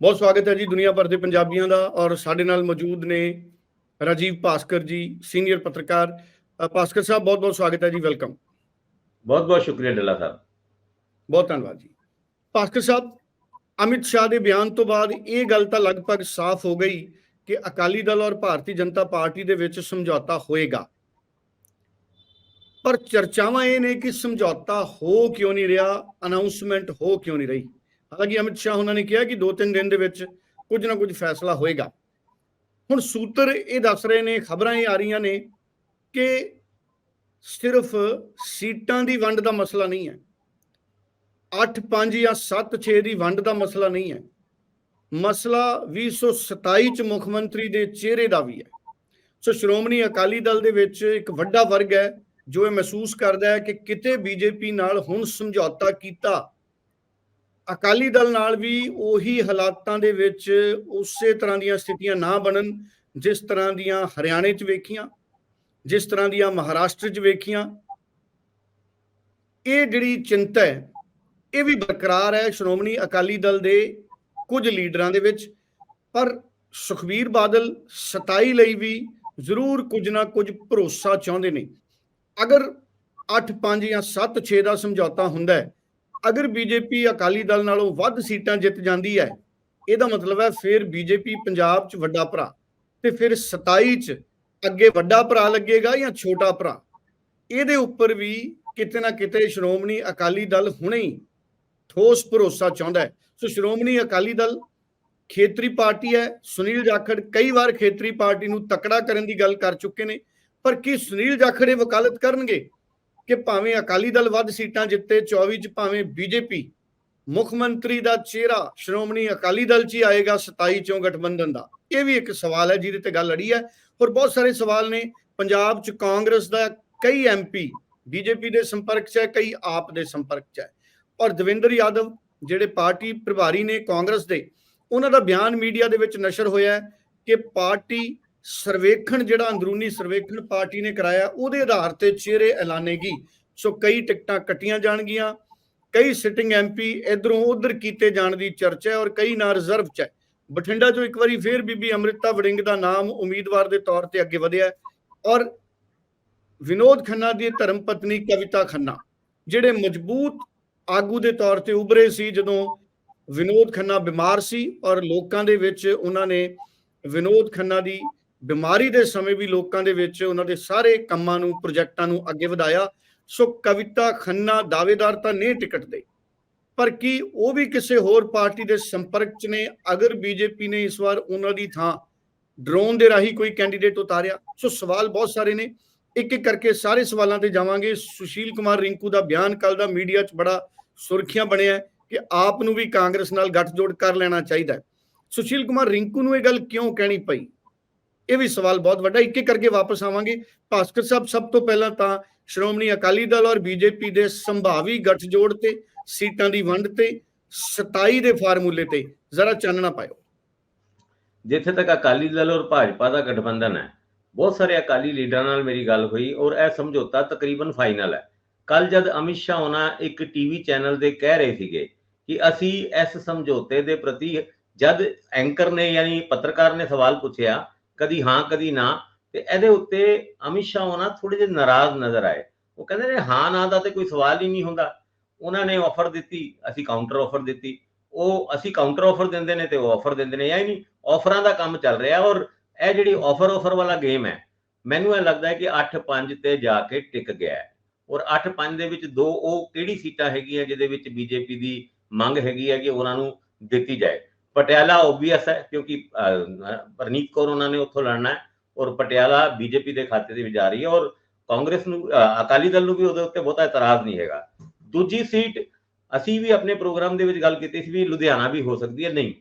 ਬਹੁਤ ਸਵਾਗਤ ਹੈ ਜੀ ਦੁਨੀਆ ਭਰ ਦੇ ਪੰਜਾਬੀਆਂ ਦਾ ਔਰ ਸਾਡੇ ਨਾਲ ਮੌਜੂਦ ਨੇ ਰਾਜੀਵ ਭਾਸਕਰ ਜੀ ਸੀਨੀਅਰ ਪੱਤਰਕਾਰ। ਭਾਸਕਰ ਸਾਹਿਬ ਬਹੁਤ ਬਹੁਤ ਸਵਾਗਤ ਹੈ ਜੀ ਵੈਲਕਮ ਬਹੁਤ ਬਹੁਤ ਸ਼ੁਕਰੀਆ ਡੱਲਾ ਸਾਹਿਬ। ਬਹੁਤ ਧੰਨਵਾਦ ਜੀ। ਭਾਸਕਰ ਸਾਹਿਬ ਅਮਿਤ ਸ਼ਾਹ ਦੇ ਬਿਆਨ ਤੋਂ ਬਾਅਦ ਇਹ ਗੱਲ ਤਾਂ ਲਗਭਗ ਸਾਫ਼ ਹੋ ਗਈ ਕਿ ਅਕਾਲੀ ਦਲ ਔਰ ਭਾਰਤੀ ਜਨਤਾ ਪਾਰਟੀ ਦੇ ਵਿੱਚ ਸਮਝੌਤਾ ਹੋਏਗਾ। ਪਰ ਚਰਚਾਵਾਂ ਇਹ ਨੇ ਕਿ ਸਮਝੌਤਾ ਹੋ ਕਿਉਂ ਨਹੀਂ ਰਿਹਾ ਅਨਾਉਂਸਮੈਂਟ ਹੋ ਕਿਉਂ ਨਹੀਂ ਰਹੀ? ਹਾਲਾਂਕਿ ਅਮਿਤ ਸ਼ਾਹ ਉਹਨਾਂ ਨੇ ਕਿਹਾ ਕਿ ਦੋ ਤਿੰਨ ਦਿਨ ਦੇ ਵਿੱਚ ਕੁਝ ਨਾ ਕੁਝ ਫੈਸਲਾ ਹੋਏਗਾ। ਹੁਣ ਸੂਤਰ ਇਹ ਦੱਸ ਰਹੇ ਨੇ, ਖਬਰਾਂ ਇਹ ਆ ਰਹੀਆਂ ਨੇ ਕਿ ਸਿਰਫ ਸੀਟਾਂ ਦੀ ਵੰਡ ਦਾ ਮਸਲਾ ਨਹੀਂ ਹੈ। 8 5 ਜਾਂ 7 6 ਦੀ ਵੰਡ ਦਾ ਮਸਲਾ ਨਹੀਂ ਹੈ। ਮਸਲਾ 2027 ਚ ਮੁੱਖ ਮੰਤਰੀ ਦੇ ਚਿਹਰੇ ਦਾ ਵੀ ਹੈ। ਸੋ ਸ਼੍ਰੋਮਣੀ ਅਕਾਲੀ ਦਲ ਦੇ ਵਿੱਚ ਇੱਕ ਵੱਡਾ ਵਰਗ ਹੈ ਜੋ ਇਹ ਮਹਿਸੂਸ ਕਰਦਾ ਹੈ ਕਿ ਕਿਤੇ ਬੀਜੇਪੀ ਨਾਲ ਹੁਣ ਸਮਝੌਤਾ ਕੀਤਾ ਅਕਾਲੀ ਦਲ ਨਾਲ ਵੀ ਉਹੀ ਹਾਲਾਤਾਂ ਦੇ ਵਿੱਚ ਉਸੇ ਤਰ੍ਹਾਂ ਦੀਆਂ ਸਥਿਤੀਆਂ ਨਾ ਬਣਨ, ਜਿਸ ਤਰ੍ਹਾਂ ਦੀਆਂ ਹਰਿਆਣੇ 'ਚ ਵੇਖੀਆਂ, ਜਿਸ ਤਰ੍ਹਾਂ ਦੀਆਂ ਮਹਾਰਾਸ਼ਟਰ 'ਚ ਵੇਖੀਆਂ। ਇਹ ਜਿਹੜੀ ਚਿੰਤਾ ਹੈ, ਇਹ ਵੀ ਬਰਕਰਾਰ ਹੈ ਸ਼੍ਰੋਮਣੀ ਅਕਾਲੀ ਦਲ ਦੇ ਕੁਝ ਲੀਡਰਾਂ ਦੇ ਵਿੱਚ। ਪਰ ਸੁਖਬੀਰ ਬਾਦਲ 27 ਲਈ ਵੀ ਜ਼ਰੂਰ ਕੁਝ ਨਾ ਕੁਝ ਭਰੋਸਾ ਚਾਹੁੰਦੇ ਨੇ। ਅਗਰ 8 5 ਜਾਂ 7 6 ਦਾ ਸਮਝੌਤਾ ਹੁੰਦਾ ਹੈ ਅਗਰ ਬੀਜੇਪੀ ਅਕਾਲੀ ਦਲ ਨਾਲੋਂ ਵੱਧ ਸੀਟਾਂ ਜਿੱਤ ਜਾਂਦੀ ਹੈ, ਇਹਦਾ ਮਤਲਬ ਹੈ ਫਿਰ ਬੀਜੇਪੀ ਪੰਜਾਬ 'ਚ ਵੱਡਾ ਭਰਾ ਤੇ ਫਿਰ 27 'ਚ ਅੱਗੇ ਵੱਡਾ ਭਰਾ ਲੱਗੇਗਾ ਜਾਂ ਛੋਟਾ ਭਰਾ? ਇਹਦੇ ਉੱਪਰ ਵੀ ਕਿਤੇ ਨਾ ਕਿਤੇ ਸ਼੍ਰੋਮਣੀ ਅਕਾਲੀ ਦਲ ਹੁਣੇ ਹੀ ਠੋਸ ਭਰੋਸਾ ਚਾਹੁੰਦਾ ਹੈ। ਸੋ ਸ਼੍ਰੋਮਣੀ ਅਕਾਲੀ ਦਲ ਖੇਤਰੀ ਪਾਰਟੀ ਹੈ, ਸੁਨੀਲ ਜਾਖੜ ਕਈ ਵਾਰ ਖੇਤਰੀ ਪਾਰਟੀ ਨੂੰ ਤਕੜਾ ਕਰਨ ਦੀ ਗੱਲ ਕਰ ਚੁੱਕੇ ਨੇ, ਪਰ ਕੀ ਸੁਨੀਲ ਜਾਖੜ ਇਹ ਵਕਾਲਤ ਕਰਨਗੇ? ਕਿ ਭਾਵੇਂ ਅਕਾਲੀ ਦਲ ਵੱਧ ਸੀਟਾਂ ਜਿੱਤੇ 24 ਚ ਭਾਵੇਂ ਬੀਜੇਪੀ, ਮੁੱਖ ਮੰਤਰੀ ਦਾ ਚਿਹਰਾ ਸ਼੍ਰੋਮਣੀ ਅਕਾਲੀ ਦਲ 'ਚ ਹੀ ਆਏਗਾ 27 ਚੋਂ ਗਠਬੰਧਨ ਦਾ। ਇਹ ਵੀ ਇੱਕ ਸਵਾਲ ਹੈ, ਜਿਹਦੇ ਤੇ ਗੱਲ ਅੜੀ ਹੈ। ਹੋਰ ਬਹੁਤ ਸਾਰੇ ਸਵਾਲ ਨੇ। ਪੰਜਾਬ 'ਚ ਕਾਂਗਰਸ ਦਾ ਕਈ ਐਮਪੀ ਬੀਜੇਪੀ ਦੇ ਸੰਪਰਕ 'ਚ ਹੈ, ਕਈ ਆਪ ਦੇ ਸੰਪਰਕ 'ਚ ਹੈ। ਔਰ ਦਵਿੰਦਰ ਯਾਦਵ, ਜਿਹੜੇ ਪਾਰਟੀ ਪ੍ਰਭਾਰੀ ਨੇ ਕਾਂਗਰਸ ਦੇ, ਉਹਨਾਂ ਦਾ ਬਿਆਨ ਮੀਡੀਆ ਦੇ ਵਿੱਚ ਨਸ਼ਰ ਹੋਇਆ ਕਿ ਪਾਰਟੀ ਸਰਵੇਖਣ ਜਿਹੜਾ ਅੰਦਰੂਨੀ ਸਰਵੇਖਣ ਪਾਰਟੀ ਨੇ ਕਰਾਇਆ, ਉਹਦੇ ਆਧਾਰ ਤੇ ਚਿਹਰੇ ਐਲਾਨੇਗੀ। ਸੋ ਕਈ ਟਿਕਟਾਂ ਕੱਟੀਆਂ ਜਾਣਗੀਆਂ, ਕਈ ਸਿਟਿੰਗ ਐਮਪੀ ਇਧਰੋਂ ਉਧਰ ਕੀਤੇ ਜਾਣ ਦੀ ਚਰਚਾ ਹੈ ਔਰ ਕਈ ਨਾ ਰਿਜ਼ਰਵ ਚ ਹੈ। ਬਠਿੰਡਾ ਚੋਂ ਇੱਕ ਵਾਰੀ ਫੇਰ ਬੀਬੀ ਅਮ੍ਰਿਤਾ ਵੜਿੰਗ ਦਾ ਨਾਮ ਉਮੀਦਵਾਰ ਦੇ ਤੌਰ ਤੇ ਅੱਗੇ ਵਧਿਆ ਔਰ ਵਿਨੋਦ ਖੰਨਾ ਦੀ ਧਰਮ ਪਤਨੀ ਕਵਿਤਾ ਖੰਨਾ, ਜਿਹੜੇ ਮਜ਼ਬੂਤ ਆਗੂ ਦੇ ਤੌਰ ਤੇ ਉਭਰੇ ਸੀ ਜਦੋਂ ਵਿਨੋਦ ਖੰਨਾ ਬਿਮਾਰ ਸੀ ਔਰ ਲੋਕਾਂ ਦੇ ਵਿੱਚ ਉਹਨਾਂ ਨੇ ਵਿਨੋਦ ਖੰਨਾ ਦੀ ਬਿਮਾਰੀ ਦੇ ਸਮੇਂ ਵੀ ਲੋਕਾਂ ਦੇ ਵਿੱਚ ਉਹਨਾਂ ਦੇ ਸਾਰੇ ਕੰਮਾਂ ਨੂੰ, ਪ੍ਰੋਜੈਕਟਾਂ ਨੂੰ ਅੱਗੇ ਵਧਾਇਆ। ਸੋ ਕਵਿਤਾ, ਖੰਨਾ, ਦਾਅਵੇਦਾਰ ਤਾਂ ਨਹੀਂ ਟਿਕਟ ਦੇ ਪਰ ਕੀ ਉਹ ਵੀ ਕਿਸੇ ਹੋਰ ਪਾਰਟੀ ਦੇ ਸੰਪਰਕ 'ਚ ਨੇ? ਅਗਰ ਬੀਜੇਪੀ ਨੇ ਇਸ ਵਾਰ ਉਹਨਾਂ ਦੀ ਥਾਂ ਡਰੋਨ ਦੇ ਰਾਹੀਂ ਕੋਈ ਕੈਂਡੀਡੇਟ ਉਤਾਰਿਆ? ਸੋ ਸਵਾਲ ਬਹੁਤ ਸਾਰੇ ਨੇ। ਇੱਕ ਇੱਕ ਕਰਕੇ ਸਾਰੇ ਸਵਾਲਾਂ ਤੇ ਜਾਵਾਂਗੇ। ਸੁਸ਼ੀਲ ਕੁਮਾਰ ਰਿੰਕੂ ਦਾ ਬਿਆਨ ਕੱਲ ਦਾ ਮੀਡੀਆ 'ਚ ਬੜਾ ਸੁਰਖੀਆਂ ਬਣਿਆ ਕਿ ਆਪ ਨੂੰ ਵੀ ਕਾਂਗਰਸ ਨਾਲ ਗੱਠਜੋੜ ਕਰ ਲੈਣਾ ਚਾਹੀਦਾ ਸੁਸ਼ੀਲ ਕੁਮਾਰ ਰਿੰਕੂ ਨੂੰ ਇਹ ਗੱਲ ਕਿਉਂ ਕਹਿਣੀ ਪਈ? ਇਹ ਵੀ ਸਵਾਲ ਬਹੁਤ ਵੱਡਾ ਇੱਕ ਇੱਕ ਕਰਕੇ ਵਾਪਸ ਆਵਾਂਗੇ। ਭਾਸਕਰ ਸਾਹਿਬ, ਸਭ ਤੋਂ ਪਹਿਲਾਂ ਤਾਂ ਸ਼੍ਰੋਮਣੀ ਅਕਾਲੀ ਦਲ ਔਰ ਬੀਜੇਪੀ ਦੇ ਸੰਭਾਵੀ ਗੱਠਜੋੜ ਤੇ, ਸੀਟਾਂ ਦੀ ਵੰਡ ਤੇ 27 ਦੇ ਫਾਰਮੂਲੇ ਤੇ, ਜ਼ਰਾ ਚਾਨਣਾ ਪਾਇਓ। ਜਿੱਥੇ ਤੱਕ ਅਕਾਲੀ ਦਲ ਔਰ ਭਾਜਪਾ ਦਾ ਗਠਬੰਧਨ ਹੈ, ਬਹੁਤ ਸਾਰੇ ਅਕਾਲੀ ਲੀਡਰਾਂ ਨਾਲ ਮੇਰੀ ਗੱਲ ਹੋਈ ਔਰ ਇਹ ਸਮਝੌਤਾ ਤਕਰੀਬਨ ਫਾਈਨਲ ਹੈ। ਕੱਲ ਜਦ ਅਮਿਤ ਸ਼ਾਹ ਉਹਨਾਂ ਇੱਕ ਟੀਵੀ ਚੈਨਲ ਦੇ ਕਹਿ ਰਹੇ ਸੀਗੇ ਕਿ ਅਸੀਂ ਇਸ ਸਮਝੌਤੇ ਦੇ ਪ੍ਰਤੀ ਜਦ ਐਂਕਰ ਨੇ ਯਾਨੀ ਪੱਤਰਕਾਰ ਨੇ ਸਵਾਲ ਪੁੱਛਿਆ ਕਦੀ ਹਾਂ, ਕਦੀ ਨਾ, ਤੇ ਇਹਦੇ ਉੱਤੇ ਅਮਿਤ ਸ਼ਾਹ ਉਹਨਾਂ ਥੋੜੇ ਜਿਹੇ ਨਾਰਾਜ਼ ਨਜ਼ਰ ਆਏ। ਉਹ ਕਹਿੰਦੇ ਨੇ, ਹਾਂ, ਨਾ, ਦਾ ਤੇ ਕੋਈ ਸਵਾਲ ਹੀ ਨਹੀਂ ਹੁੰਦਾ। ਉਹਨਾਂ ਨੇ ਆਫਰ ਦਿੱਤੀ, ਅਸੀਂ ਕਾਊਂਟਰ ਆਫਰ ਦਿੱਤੀ। ਉਹ, ਅਸੀਂ ਕਾਊਂਟਰ ਆਫਰ ਦਿੰਦੇ ਨੇ ਤੇ ਉਹ ਆਫਰ ਦਿੰਦੇ ਨੇ। ਯਾਨੀ ਆਫਰਾਂ ਦਾ ਕੰਮ ਚੱਲ ਰਿਹਾ ਔਰ ਇਹ ਜਿਹੜੀ ਆਫਰ ਆਫਰ ਵਾਲਾ ਗੇਮ ਹੈ, ਮੈਨੂੰ ਇਹ ਲੱਗਦਾ ਹੈ ਕਿ 8-5 ਤੇ ਜਾ ਕੇ ਟਿਕ ਗਿਆ ਔਰ 8-5 ਦੇ ਵਿੱਚ ਦੋ, ਉਹ ਕਿਹੜੀ ਸੀਟਾਂ ਹੈਗੀਆਂ ਜਿਹਦੇ ਵਿੱਚ ਬੀਜੇਪੀ ਦੀ ਮੰਗ ਹੈਗੀ ਹੈ ਕਿ ਉਹਨਾਂ ਨੂੰ ਦਿੱਤੀ ਜਾਏ? ਪਟਿਆਲਾ ਓਬਵੀਅਸ ਹੈ, ਕਿਉਂਕਿ ਪਰਨੀਤ ਕੌਰ ਉਹਨਾਂ ਨੇ ਉੱਥੋਂ ਲੜਨਾ ਹੈ ਔਰ ਪਟਿਆਲਾ ਬੀਜੇਪੀ ਦੇ ਖਾਤੇ ਦੇ ਵਿੱਚ ਜਾ ਰਹੀ ਹੈ ਔਰ ਕਾਂਗਰਸ ਨੂੰ ਅਕਾਲੀ ਦਲ ਨੂੰ ਵੀ ਉਹਦੇ ਉੱਤੇ ਬਹੁਤਾ ਇਤਰਾਜ਼ ਨਹੀਂ ਹੈਗਾ। ਦੂਜੀ ਸੀਟ ਅਸੀਂ ਵੀ ਆਪਣੇ ਪ੍ਰੋਗਰਾਮ ਦੇ ਵਿੱਚ ਗੱਲ ਕੀਤੀ ਸੀ ਵੀ ਲੁਧਿਆਣਾ ਵੀ ਹੋ ਸਕਦੀ ਹੈ, ਨਹੀਂ।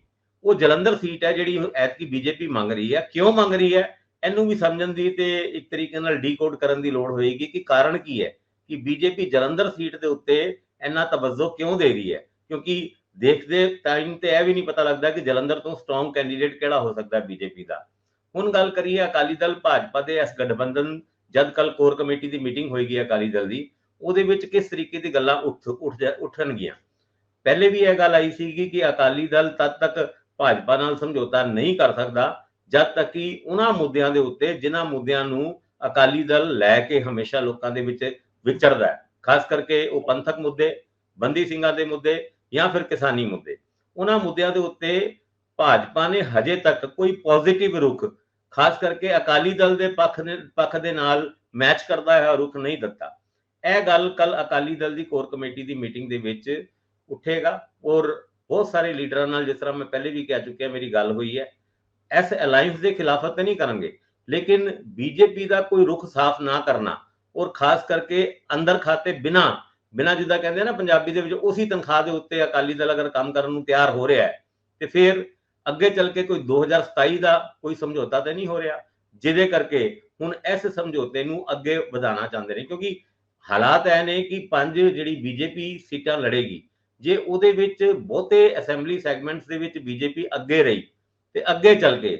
ਉਹ ਜਲੰਧਰ ਸੀਟ ਹੈ ਜਿਹੜੀ ਐਤਕੀ ਬੀਜੇਪੀ ਮੰਗ ਰਹੀ ਹੈ। ਕਿਉਂ ਮੰਗ ਰਹੀ ਹੈ? ਇਹਨੂੰ ਵੀ ਸਮਝਣ ਦੀ ਤੇ ਇੱਕ ਤਰੀਕੇ ਨਾਲ ਡੀਕੋਡ ਕਰਨ ਦੀ ਲੋੜ ਹੋਏਗੀ ਕਿ ਕਾਰਨ ਕੀ ਹੈ ਕਿ ਬੀਜੇਪੀ ਜਲੰਧਰ ਸੀਟ ਦੇ ਉੱਤੇ ਇੰਨਾ ਤਵੱਜੋ ਕਿਉਂ ਦੇ ਰਹੀ ਹੈ? ਕਿਉਂਕਿ ਦੇਖਦੇ ਟਾਈਮ ਤੇ ਇਹ ਵੀ ਨਹੀਂ ਪਤਾ ਲੱਗਦਾ ਕਿ ਜਲੰਧਰ ਤੋਂ ਸਟਰੋਂਗ ਕੈਂਡੀਡੇਟ ਕਿਹੜਾ ਹੋ ਸਕਦਾ ਬੀਜੇਪੀ ਦਾ। ਹੁਣ ਗੱਲ ਕਰੀਏ ਅਕਾਲੀ ਦਲ, ਭਾਜਪਾ ਦੇ ਇਸ ਗਠਬੰਧਨ, ਜਦ ਕੱਲ ਕੋਰ ਕਮੇਟੀ ਦੀ ਮੀਟਿੰਗ ਹੋਏਗੀ ਅਕਾਲੀ ਦਲ ਦੀ, ਉਹਦੇ ਵਿੱਚ ਕਿਸ ਤਰੀਕੇ ਦੀ ਗੱਲਾਂ ਉੱਠ ਉੱਠ ਉੱਠਣਗੀਆਂ? ਪਹਿਲੇ ਵੀ ਇਹ ਗੱਲ ਆਈ ਸੀਗੀ ਕਿ ਅਕਾਲੀ ਦਲ ਤਦ ਤੱਕ ਭਾਜਪਾ ਨਾਲ ਸਮਝੌਤਾ ਨਹੀਂ ਕਰ ਸਕਦਾ, ਜਦ ਤੱਕ ਕਿ ਉਹਨਾਂ ਮੁੱਦਿਆਂ ਦੇ ਉੱਤੇ, ਜਿਨ੍ਹਾਂ ਮੁੱਦਿਆਂ ਨੂੰ ਅਕਾਲੀ ਦਲ ਲੈ ਕੇ ਹਮੇਸ਼ਾ ਲੋਕਾਂ ਦੇ ਵਿੱਚ ਵਿਚਰਦਾ ਹੈ। ਖਾਸ ਕਰਕੇ ਉਹ ਪੰਥਕ ਮੁੱਦੇ, ਬੰਦੀ ਸਿੰਘਾਂ ਦੇ ਮੁੱਦੇ ਜਾਂ ਫਿਰ ਕਿਸਾਨੀ ਮੁੱਦੇ। ਉਹਨਾਂ ਮੁੱਦਿਆਂ ਦੇ ਉੱਤੇ ਭਾਜਪਾ ਨੇ ਹਜੇ ਤੱਕ ਕੋਈ ਪੋਜ਼ਿਟਿਵ ਰੁਖ, ਖਾਸ ਕਰਕੇ ਅਕਾਲੀ ਦਲ ਦੇ ਪੱਖ ਨੇ, ਪੱਖ ਦੇ ਨਾਲ ਮੈਚ ਕਰਦਾ ਹੈ ਰੁਖ ਨਹੀਂ ਦਿੱਤਾ। ਇਹ ਗੱਲ ਕੱਲ ਅਕਾਲੀ ਦਲ ਦੀ ਕੋਰ ਕਮੇਟੀ ਦੀ ਮੀਟਿੰਗ ਦੇ ਵਿੱਚ ਉੱਠੇਗਾ ਔਰ ਬਹੁਤ ਸਾਰੇ ਲੀਡਰਾਂ ਨਾਲ ਜਿਸ ਤਰ੍ਹਾਂ ਮੈਂ ਪਹਿਲੇ ਵੀ ਕਹਿ ਚੁੱਕਿਆ ਮੇਰੀ ਗੱਲ ਹੋਈ ਹੈ, ਇਸ ਅਲਾਈਅੰਸ ਦੇ ਖਿਲਾਫਤ ਨਹੀਂ ਕਰਨਗੇ, ਲੇਕਿਨ ਬੀਜੇਪੀ ਦਾ ਕੋਈ ਰੁਖ ਸਾਫ਼ ਨਾ ਕਰਨਾ ਔਰ ਖਾਸ ਕਰਕੇ ਅੰਦਰ ਖਾਤੇ ਬਿਨਾ ਬਿਨਾਂ ਜਿੱਦਾਂ ਕਹਿੰਦੇ ਆ ਨਾ ਪੰਜਾਬੀ ਦੇ ਵਿੱਚ ਉਸੇ ਤਨਖਾਹ ਦੇ ਉੱਤੇ ਅਕਾਲੀ ਦਲ ਅਗਰ ਕੰਮ ਕਰਨ ਨੂੰ ਤਿਆਰ ਹੋ ਰਿਹਾ ਹੈ, ਤੇ ਫਿਰ ਅੱਗੇ ਚੱਲ ਕੇ ਕੋਈ 2027 ਦਾ ਕੋਈ ਸਮਝੌਤਾ ਤਾਂ ਨਹੀਂ ਹੋ ਰਿਹਾ, ਜਿਹਦੇ ਕਰਕੇ ਹੁਣ ਇਸ ਸਮਝੌਤੇ ਨੂੰ ਅੱਗੇ ਵਧਾਉਣਾ ਚਾਹੁੰਦੇ ਨੇ, ਕਿਉਂਕਿ ਹਾਲਾਤ ਐ ਨੇ ਕਿ ਪੰਜ ਜਿਹੜੀ ਬੀਜੇਪੀ ਸੀਟਾਂ ਲੜੇਗੀ, ਜੇ ਉਹਦੇ ਵਿੱਚ ਬਹੁਤੇ ਅਸੈਂਬਲੀ ਸੈਗਮੈਂਟਸ ਦੇ ਵਿੱਚ ਬੀਜੇਪੀ ਅੱਗੇ ਰਹੀ, ਤੇ ਅੱਗੇ ਚੱਲ ਕੇ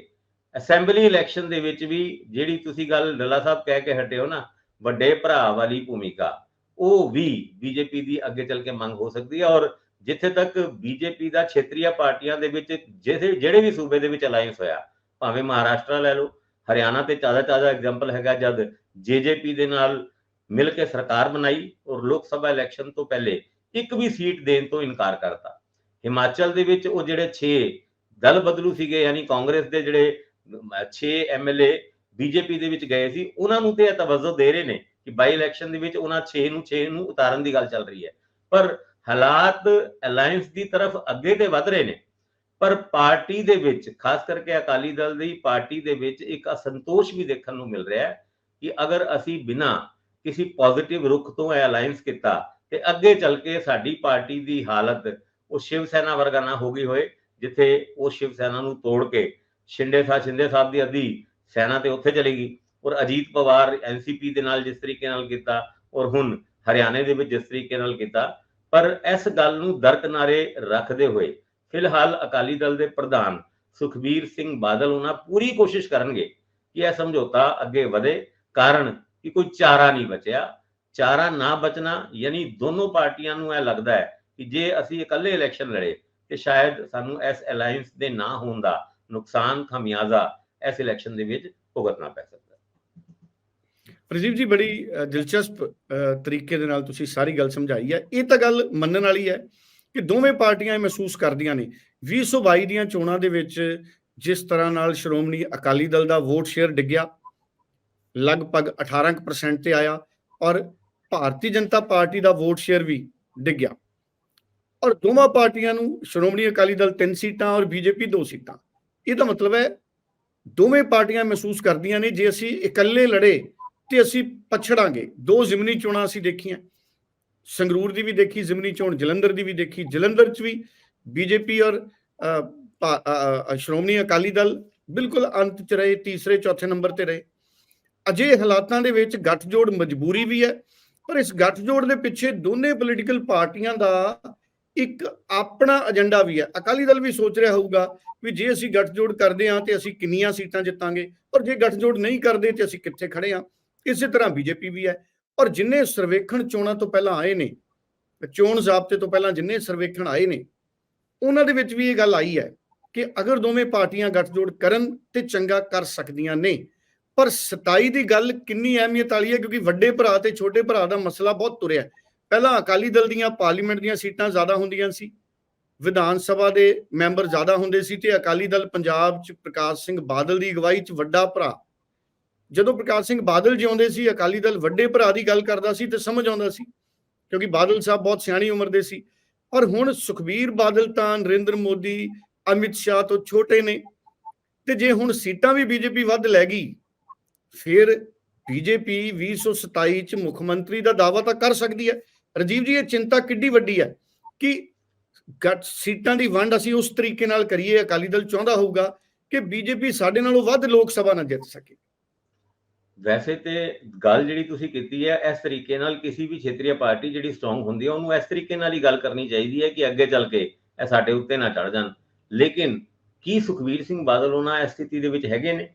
ਅਸੈਂਬਲੀ ਇਲੈਕਸ਼ਨ ਦੇ ਵਿੱਚ ਵੀ ਜਿਹੜੀ ਤੁਸੀਂ ਗੱਲ ਡੱਲਾ ਸਾਹਿਬ ਕਹਿ ਕੇ ਹਟਿਓ ਨਾ, ਵੱਡੇ ਭਰਾ ਵਾਲੀ ਭੂਮਿਕਾ ਉਹ ਵੀ ਬੀਜੇਪੀ ਦੀ ਅੱਗੇ ਚੱਲ ਕੇ ਮੰਗ ਹੋ ਸਕਦੀ ਹੈ ਔਰ ਜਿੱਥੇ ਤੱਕ ਬੀਜੇਪੀ ਦਾ ਖੇਤਰੀਆ ਪਾਰਟੀਆਂ ਦੇ ਵਿੱਚ ਜਿਹਦੇ ਜਿਹੜੇ ਵੀ ਸੂਬੇ ਦੇ ਵਿੱਚ ਅਲਾਈਅੰਸ ਹੋਇਆ, ਭਾਵੇਂ ਮਹਾਰਾਸ਼ਟਰ ਲੈ ਲਓ, ਹਰਿਆਣਾ ਤੇ ਤਾਜ਼ਾ ਤਾਜ਼ਾ ਐਗਜ਼ਾਮਪਲ ਹੈਗਾ ਜਦ ਜੇਜੇਪੀ ਦੇ ਨਾਲ ਮਿਲ ਕੇ ਸਰਕਾਰ ਬਣਾਈ ਔਰ ਲੋਕ ਸਭਾ ਇਲੈਕਸ਼ਨ ਤੋਂ ਪਹਿਲੇ ਇੱਕ ਵੀ ਸੀਟ ਦੇਣ ਤੋਂ ਇਨਕਾਰ ਕਰਤਾ। ਹਿਮਾਚਲ ਦੇ ਵਿੱਚ ਉਹ ਜਿਹੜੇ 6 ਦਲ ਬਦਲੂ ਸੀਗੇ, ਯਾਨੀ ਕਾਂਗਰਸ ਦੇ ਜਿਹੜੇ 6 ਐਮਐਲਏ ਬੀਜੇਪੀ ਦੇ ਵਿੱਚ ਗਏ ਸੀ, ਉਹਨਾਂ ਨੂੰ ਤੇ ਇਹ ਤਵੱਜੋ ਦੇ ਰਹੇ ਨੇ ਕਿ ਬਾਈ ਇਲੈਕਸ਼ਨ ਦੇ ਵਿੱਚ ਉਹਨਾਂ 6 ਨੂੰ 6 ਨੂੰ ਉਤਾਰਨ ਦੀ ਗੱਲ ਚੱਲ ਰਹੀ ਹੈ। ਪਰ ਹਾਲਾਤ ਅਲਾਈਅੰਸ ਦੀ ਤਰਫ ਅੱਗੇ ਤੇ ਵਧ ਰਹੇ ਨੇ। ਪਰ ਪਾਰਟੀ ਦੇ ਵਿੱਚ, ਖਾਸ ਕਰਕੇ ਅਕਾਲੀ ਦਲ ਦੀ ਪਾਰਟੀ ਦੇ ਵਿੱਚ ਇੱਕ ਅਸੰਤੋਸ਼ ਵੀ ਦੇਖਣ ਨੂੰ ਮਿਲ ਰਿਹਾ ਹੈ ਕਿ ਅਗਰ ਅਸੀਂ ਬਿਨਾ ਕਿਸੇ ਪੋਜ਼ਿਟਿਵ ਰੁਖ ਤੋਂ ਇਹ ਅਲਾਈਅੰਸ ਕੀਤਾ ਤੇ ਅੱਗੇ ਚੱਲ ਕੇ ਸਾਡੀ ਪਾਰਟੀ ਦੀ ਹਾਲਤ ਉਹ ਸ਼ਿਵ ਸੈਨਾ ਵਰਗਾ ਨਾ ਹੋ ਗਈ ਹੋਏ, ਜਿੱਥੇ ਉਹ ਸ਼ਿਵ ਸੈਨਾ ਨੂੰ ਤੋੜ ਕੇ ਸ਼ਿੰਦੇ ਸਾਹਿਬ ਸ਼ਿੰਦੇ ਸਾਹਿਬ ਦੀ ਅੱਧੀ ਸੈਨਾ ਤੇ ਉੱਥੇ ਚਲੇਗੀ ਔਰ ਅਜੀਤ ਪਵਾਰ ਐਨਸੀਪੀ ਦੇ ਨਾਲ ਜਿਸ ਤਰੀਕੇ ਨਾਲ ਕੀਤਾ ਔਰ ਹੁਣ ਹਰਿਆਣੇ ਦੇ ਵਿੱਚ ਜਿਸ ਤਰੀਕੇ ਨਾਲ ਕੀਤਾ, ਪਰ ਇਸ ਗੱਲ ਨੂੰ ਦਰਕਨਾਰੇ ਰੱਖਦੇ ਹੋਏ ਫਿਲਹਾਲ ਅਕਾਲੀ ਦਲ ਦੇ ਪ੍ਰਧਾਨ ਸੁਖਬੀਰ ਸਿੰਘ ਬਾਦਲ ਉਹਨਾਂ ਪੂਰੀ ਕੋਸ਼ਿਸ਼ ਕਰਨਗੇ ਕਿ ਇਹ ਸਮਝੌਤਾ ਅੱਗੇ ਵਧੇ, ਕਾਰਨ ਕਿ ਕੋਈ ਚਾਰਾ ਨਹੀਂ ਬਚਿਆ। ਚਾਰਾ ਨਾ ਬਚਣਾ ਯਾਨੀ ਦੋਨੋਂ ਪਾਰਟੀਆਂ ਨੂੰ ਇਹ ਲੱਗਦਾ ਹੈ ਕਿ ਜੇ ਅਸੀਂ ਇਕੱਲੇ ਇਲੈਕਸ਼ਨ ਲੜੇ ਤੇ ਸ਼ਾਇਦ ਸਾਨੂੰ ਇਸ ਅਲਾਈਅੰਸ ਦੇ ਨਾ ਹੋਣ ਦਾ ਨੁਕਸਾਨ, ਖਮਿਆਜ਼ਾ ਇਸ ਇਲੈਕਸ਼ਨ ਦੇ ਵਿੱਚ ਭੁਗਤਣਾ ਪੈ ਸਕਦਾ ਪ੍ਰਜੀਵ ਜੀ, ਬੜੀ ਦਿਲਚਸਪ ਤਰੀਕੇ ਦੇ ਨਾਲ ਤੁਸੀਂ ਸਾਰੀ ਗੱਲ ਸਮਝਾਈ ਹੈ। ਇਹ ਤਾਂ ਗੱਲ ਮੰਨਣ ਵਾਲੀ ਹੈ ਕਿ ਦੋਵੇਂ ਪਾਰਟੀਆਂ ਇਹ ਮਹਿਸੂਸ ਕਰਦੀਆਂ ਨੇ। 2022 ਦੀਆਂ ਚੋਣਾਂ ਦੇ ਵਿੱਚ ਜਿਸ ਤਰ੍ਹਾਂ ਨਾਲ ਸ਼੍ਰੋਮਣੀ ਅਕਾਲੀ ਦਲ ਦਾ ਵੋਟ ਸ਼ੇਅਰ ਡਿੱਗਿਆ, ਲਗਭਗ 18% ਤੇ ਆਇਆ ਔਰ ਭਾਰਤੀ ਜਨਤਾ ਪਾਰਟੀ ਦਾ ਵੋਟ ਸ਼ੇਅਰ ਵੀ ਡਿੱਗਿਆ। ਔਰ ਦੋਵਾਂ ਪਾਰਟੀਆਂ ਨੂੰ ਸ਼੍ਰੋਮਣੀ ਅਕਾਲੀ ਦਲ ਤਿੰਨ ਸੀਟਾਂ ਔਰ ਬੀਜੇਪੀ ਦੋ ਸੀਟਾਂ। ਇਹਦਾ ਮਤਲਬ ਹੈ ਦੋਵੇਂ ਪਾਰਟੀਆਂ ਮਹਿਸੂਸ ਕਰਦੀਆਂ ਨੇ ਜੇ ਅਸੀਂ ਇਕੱਲੇ ਲੜੇ ਤੇ ਅਸੀਂ ਪਛੜਾਂਗੇ। ਦੋ ਜ਼ਿਮਨੀ ਚੋਣਾਂ ਅਸੀਂ ਦੇਖੀਆਂ। ਸੰਗਰੂਰ ਦੀ ਵੀ ਦੇਖੀ ਜ਼ਿਮਨੀ ਚੋਣ ਜਲੰਧਰ ਦੀ ਵੀ ਦੇਖੀ। ਜਲੰਧਰ 'ਚ ਵੀ ਬੀਜੇਪੀ ਔਰ ਅ, ਭਾ- ਸ਼੍ਰੋਮਣੀ ਅਕਾਲੀ ਦਲ ਬਿਲਕੁਲ ਅੰਤ 'ਚ ਰਹੇ ਤੀਸਰੇ ਚੌਥੇ ਨੰਬਰ ਤੇ ਰਹੇ। ਅਜੇ ਹਾਲਾਤਾਂ ਦੇ ਵਿੱਚ ਗੱਠਜੋੜ ਮਜਬੂਰੀ ਵੀ ਹੈ ਪਰ ਇਸ ਗੱਠਜੋੜ ਦੇ ਪਿੱਛੇ ਦੋਨੇ ਪੋਲੀਟੀਕਲ ਪਾਰਟੀਆਂ ਦਾ ਇੱਕ ਆਪਣਾ ਏਜੰਡਾ ਵੀ ਹੈ। ਅਕਾਲੀ ਦਲ ਵੀ ਸੋਚ ਰਿਹਾ ਹੋਊਗਾ ਵੀ ਜੇ ਅਸੀਂ ਗੱਠਜੋੜ ਕਰਦੇ ਹਾਂ ਤੇ ਅਸੀਂ ਕਿੰਨੀਆਂ ਸੀਟਾਂ ਜਿੱਤਾਂਗੇ ਔਰ ਜੇ ਗੱਠਜੋੜ ਨਹੀਂ ਕਰਦੇ ਤੇ ਅਸੀਂ ਕਿੱਥੇ ਖੜੇ ਹਾਂ। ਇਸੇ ਤਰ੍ਹਾਂ ਬੀਜੇਪੀ ਵੀ ਹੈ। ਔਰ ਜਿੰਨੇ ਸਰਵੇਖਣ ਚੋਣਾਂ ਤੋਂ ਪਹਿਲਾਂ ਆਏ ਨੇ, ਚੋਣ ਜ਼ਾਬਤੇ ਤੋਂ ਪਹਿਲਾਂ ਜਿੰਨੇ ਸਰਵੇਖਣ ਆਏ ਨੇ, ਉਹਨਾਂ ਦੇ ਵਿੱਚ ਵੀ ਇਹ ਗੱਲ ਆਈ ਹੈ ਕਿ ਅਗਰ ਦੋਵੇਂ ਪਾਰਟੀਆਂ ਗੱਠਜੋੜ ਕਰਨ ਤੇ ਚੰਗਾ ਕਰ ਸਕਦੀਆਂ ਨੇ, ਪਰ 27 ਦੀ ਗੱਲ ਕਿੰਨੀ ਅਹਿਮੀਅਤ ਵਾਲੀ ਹੈ, ਕਿਉਂਕਿ ਵੱਡੇ ਭਰਾ ਤੇ ਛੋਟੇ ਭਰਾ ਦਾ ਮਸਲਾ ਬਹੁਤ ਤੁਰਿਆ ਪਹਿਲਾਂ ਅਕਾਲੀ ਦਲ ਦੀਆਂ ਪਾਰਲੀਮੈਂਟ ਦੀਆਂ ਸੀਟਾਂ ਜ਼ਿਆਦਾ ਹੁੰਦੀਆਂ ਸੀ, ਵਿਧਾਨ ਸਭਾ ਦੇ ਮੈਂਬਰ ਜ਼ਿਆਦਾ ਹੁੰਦੇ ਸੀ ਤੇ ਅਕਾਲੀ ਦਲ ਪੰਜਾਬ 'ਚ ਪ੍ਰਕਾਸ਼ ਸਿੰਘ ਬਾਦਲ ਦੀ ਅਗਵਾਈ 'ਚ ਵੱਡਾ ਭਰਾ ਜਦੋਂ ਪ੍ਰਕਾਸ਼ ਸਿੰਘ ਬਾਦਲ ਜਿਉਂਦੇ ਸੀ, ਅਕਾਲੀ ਦਲ ਵੱਡੇ ਭਰਾ ਦੀ ਗੱਲ ਕਰਦਾ ਸੀ ਤੇ ਸਮਝ ਆਉਂਦਾ ਸੀ, ਕਿਉਂਕਿ ਬਾਦਲ ਸਾਹਿਬ ਬਹੁਤ ਸਿਆਣੀ ਉਮਰ ਦੇ ਸੀ। ਪਰ ਹੁਣ ਸੁਖਬੀਰ ਬਾਦਲ ਤਾਂ ਨਰਿੰਦਰ ਮੋਦੀ, ਅਮਿਤ ਸ਼ਾਹ ਤੋਂ ਛੋਟੇ ਨੇ ਤੇ ਜੇ ਹੁਣ ਸੀਟਾਂ ਵੀ ਬੀਜੇਪੀ ਵੱਧ ਲੈ ਗਈ, ਫਿਰ ਬੀਜੇਪੀ 2027 ਚ ਮੁੱਖ ਮੰਤਰੀ ਦਾ ਦਾਅਵਾ ਤਾਂ ਕਰ ਸਕਦੀ ਹੈ। ਰਜੀਵ ਜੀ, ਇਹ ਚਿੰਤਾ ਕਿੱਡੀ ਵੱਡੀ ਹੈ ਕਿ ਗੱਟ ਸੀਟਾਂ ਦੀ ਵੰਡ ਅਸੀਂ ਉਸ ਤਰੀਕੇ ਨਾਲ ਕਰੀਏ, ਅਕਾਲੀ ਦਲ ਚਾਹੁੰਦਾ ਹੋਊਗਾ ਕਿ ਬੀਜੇਪੀ ਸਾਡੇ ਨਾਲੋਂ ਵੱਧ ਲੋਕ ਸਭਾ ਨਾ ਜਿੱਤ ਸਕੇ। ਵੈਸੇ ਤੇ ਗੱਲ ਜਿਹੜੀ ਤੁਸੀਂ ਕੀਤੀ ਹੈ, ਇਸ ਤਰੀਕੇ ਨਾਲ ਕਿਸੇ ਵੀ ਖੇਤਰੀ ਪਾਰਟੀ ਜਿਹੜੀ ਸਟਰੋਂਗ ਹੁੰਦੀ ਹੈ, ਉਹਨੂੰ ਇਸ ਤਰੀਕੇ ਨਾਲ ਹੀ ਗੱਲ ਕਰਨੀ ਚਾਹੀਦੀ ਹੈ ਕਿ ਅੱਗੇ ਚੱਲ ਕੇ ਇਹ ਸਾਡੇ ਉੱਤੇ ਨਾ ਚੜ ਜਾਣ। ਲੇਕਿਨ ਕੀ ਸੁਖਵੀਰ ਸਿੰਘ ਬਾਦਲ ਉਹਨਾਂ ਇਸ ਸਥਿਤੀ ਦੇ ਵਿੱਚ ਹੈਗੇ ਨੇ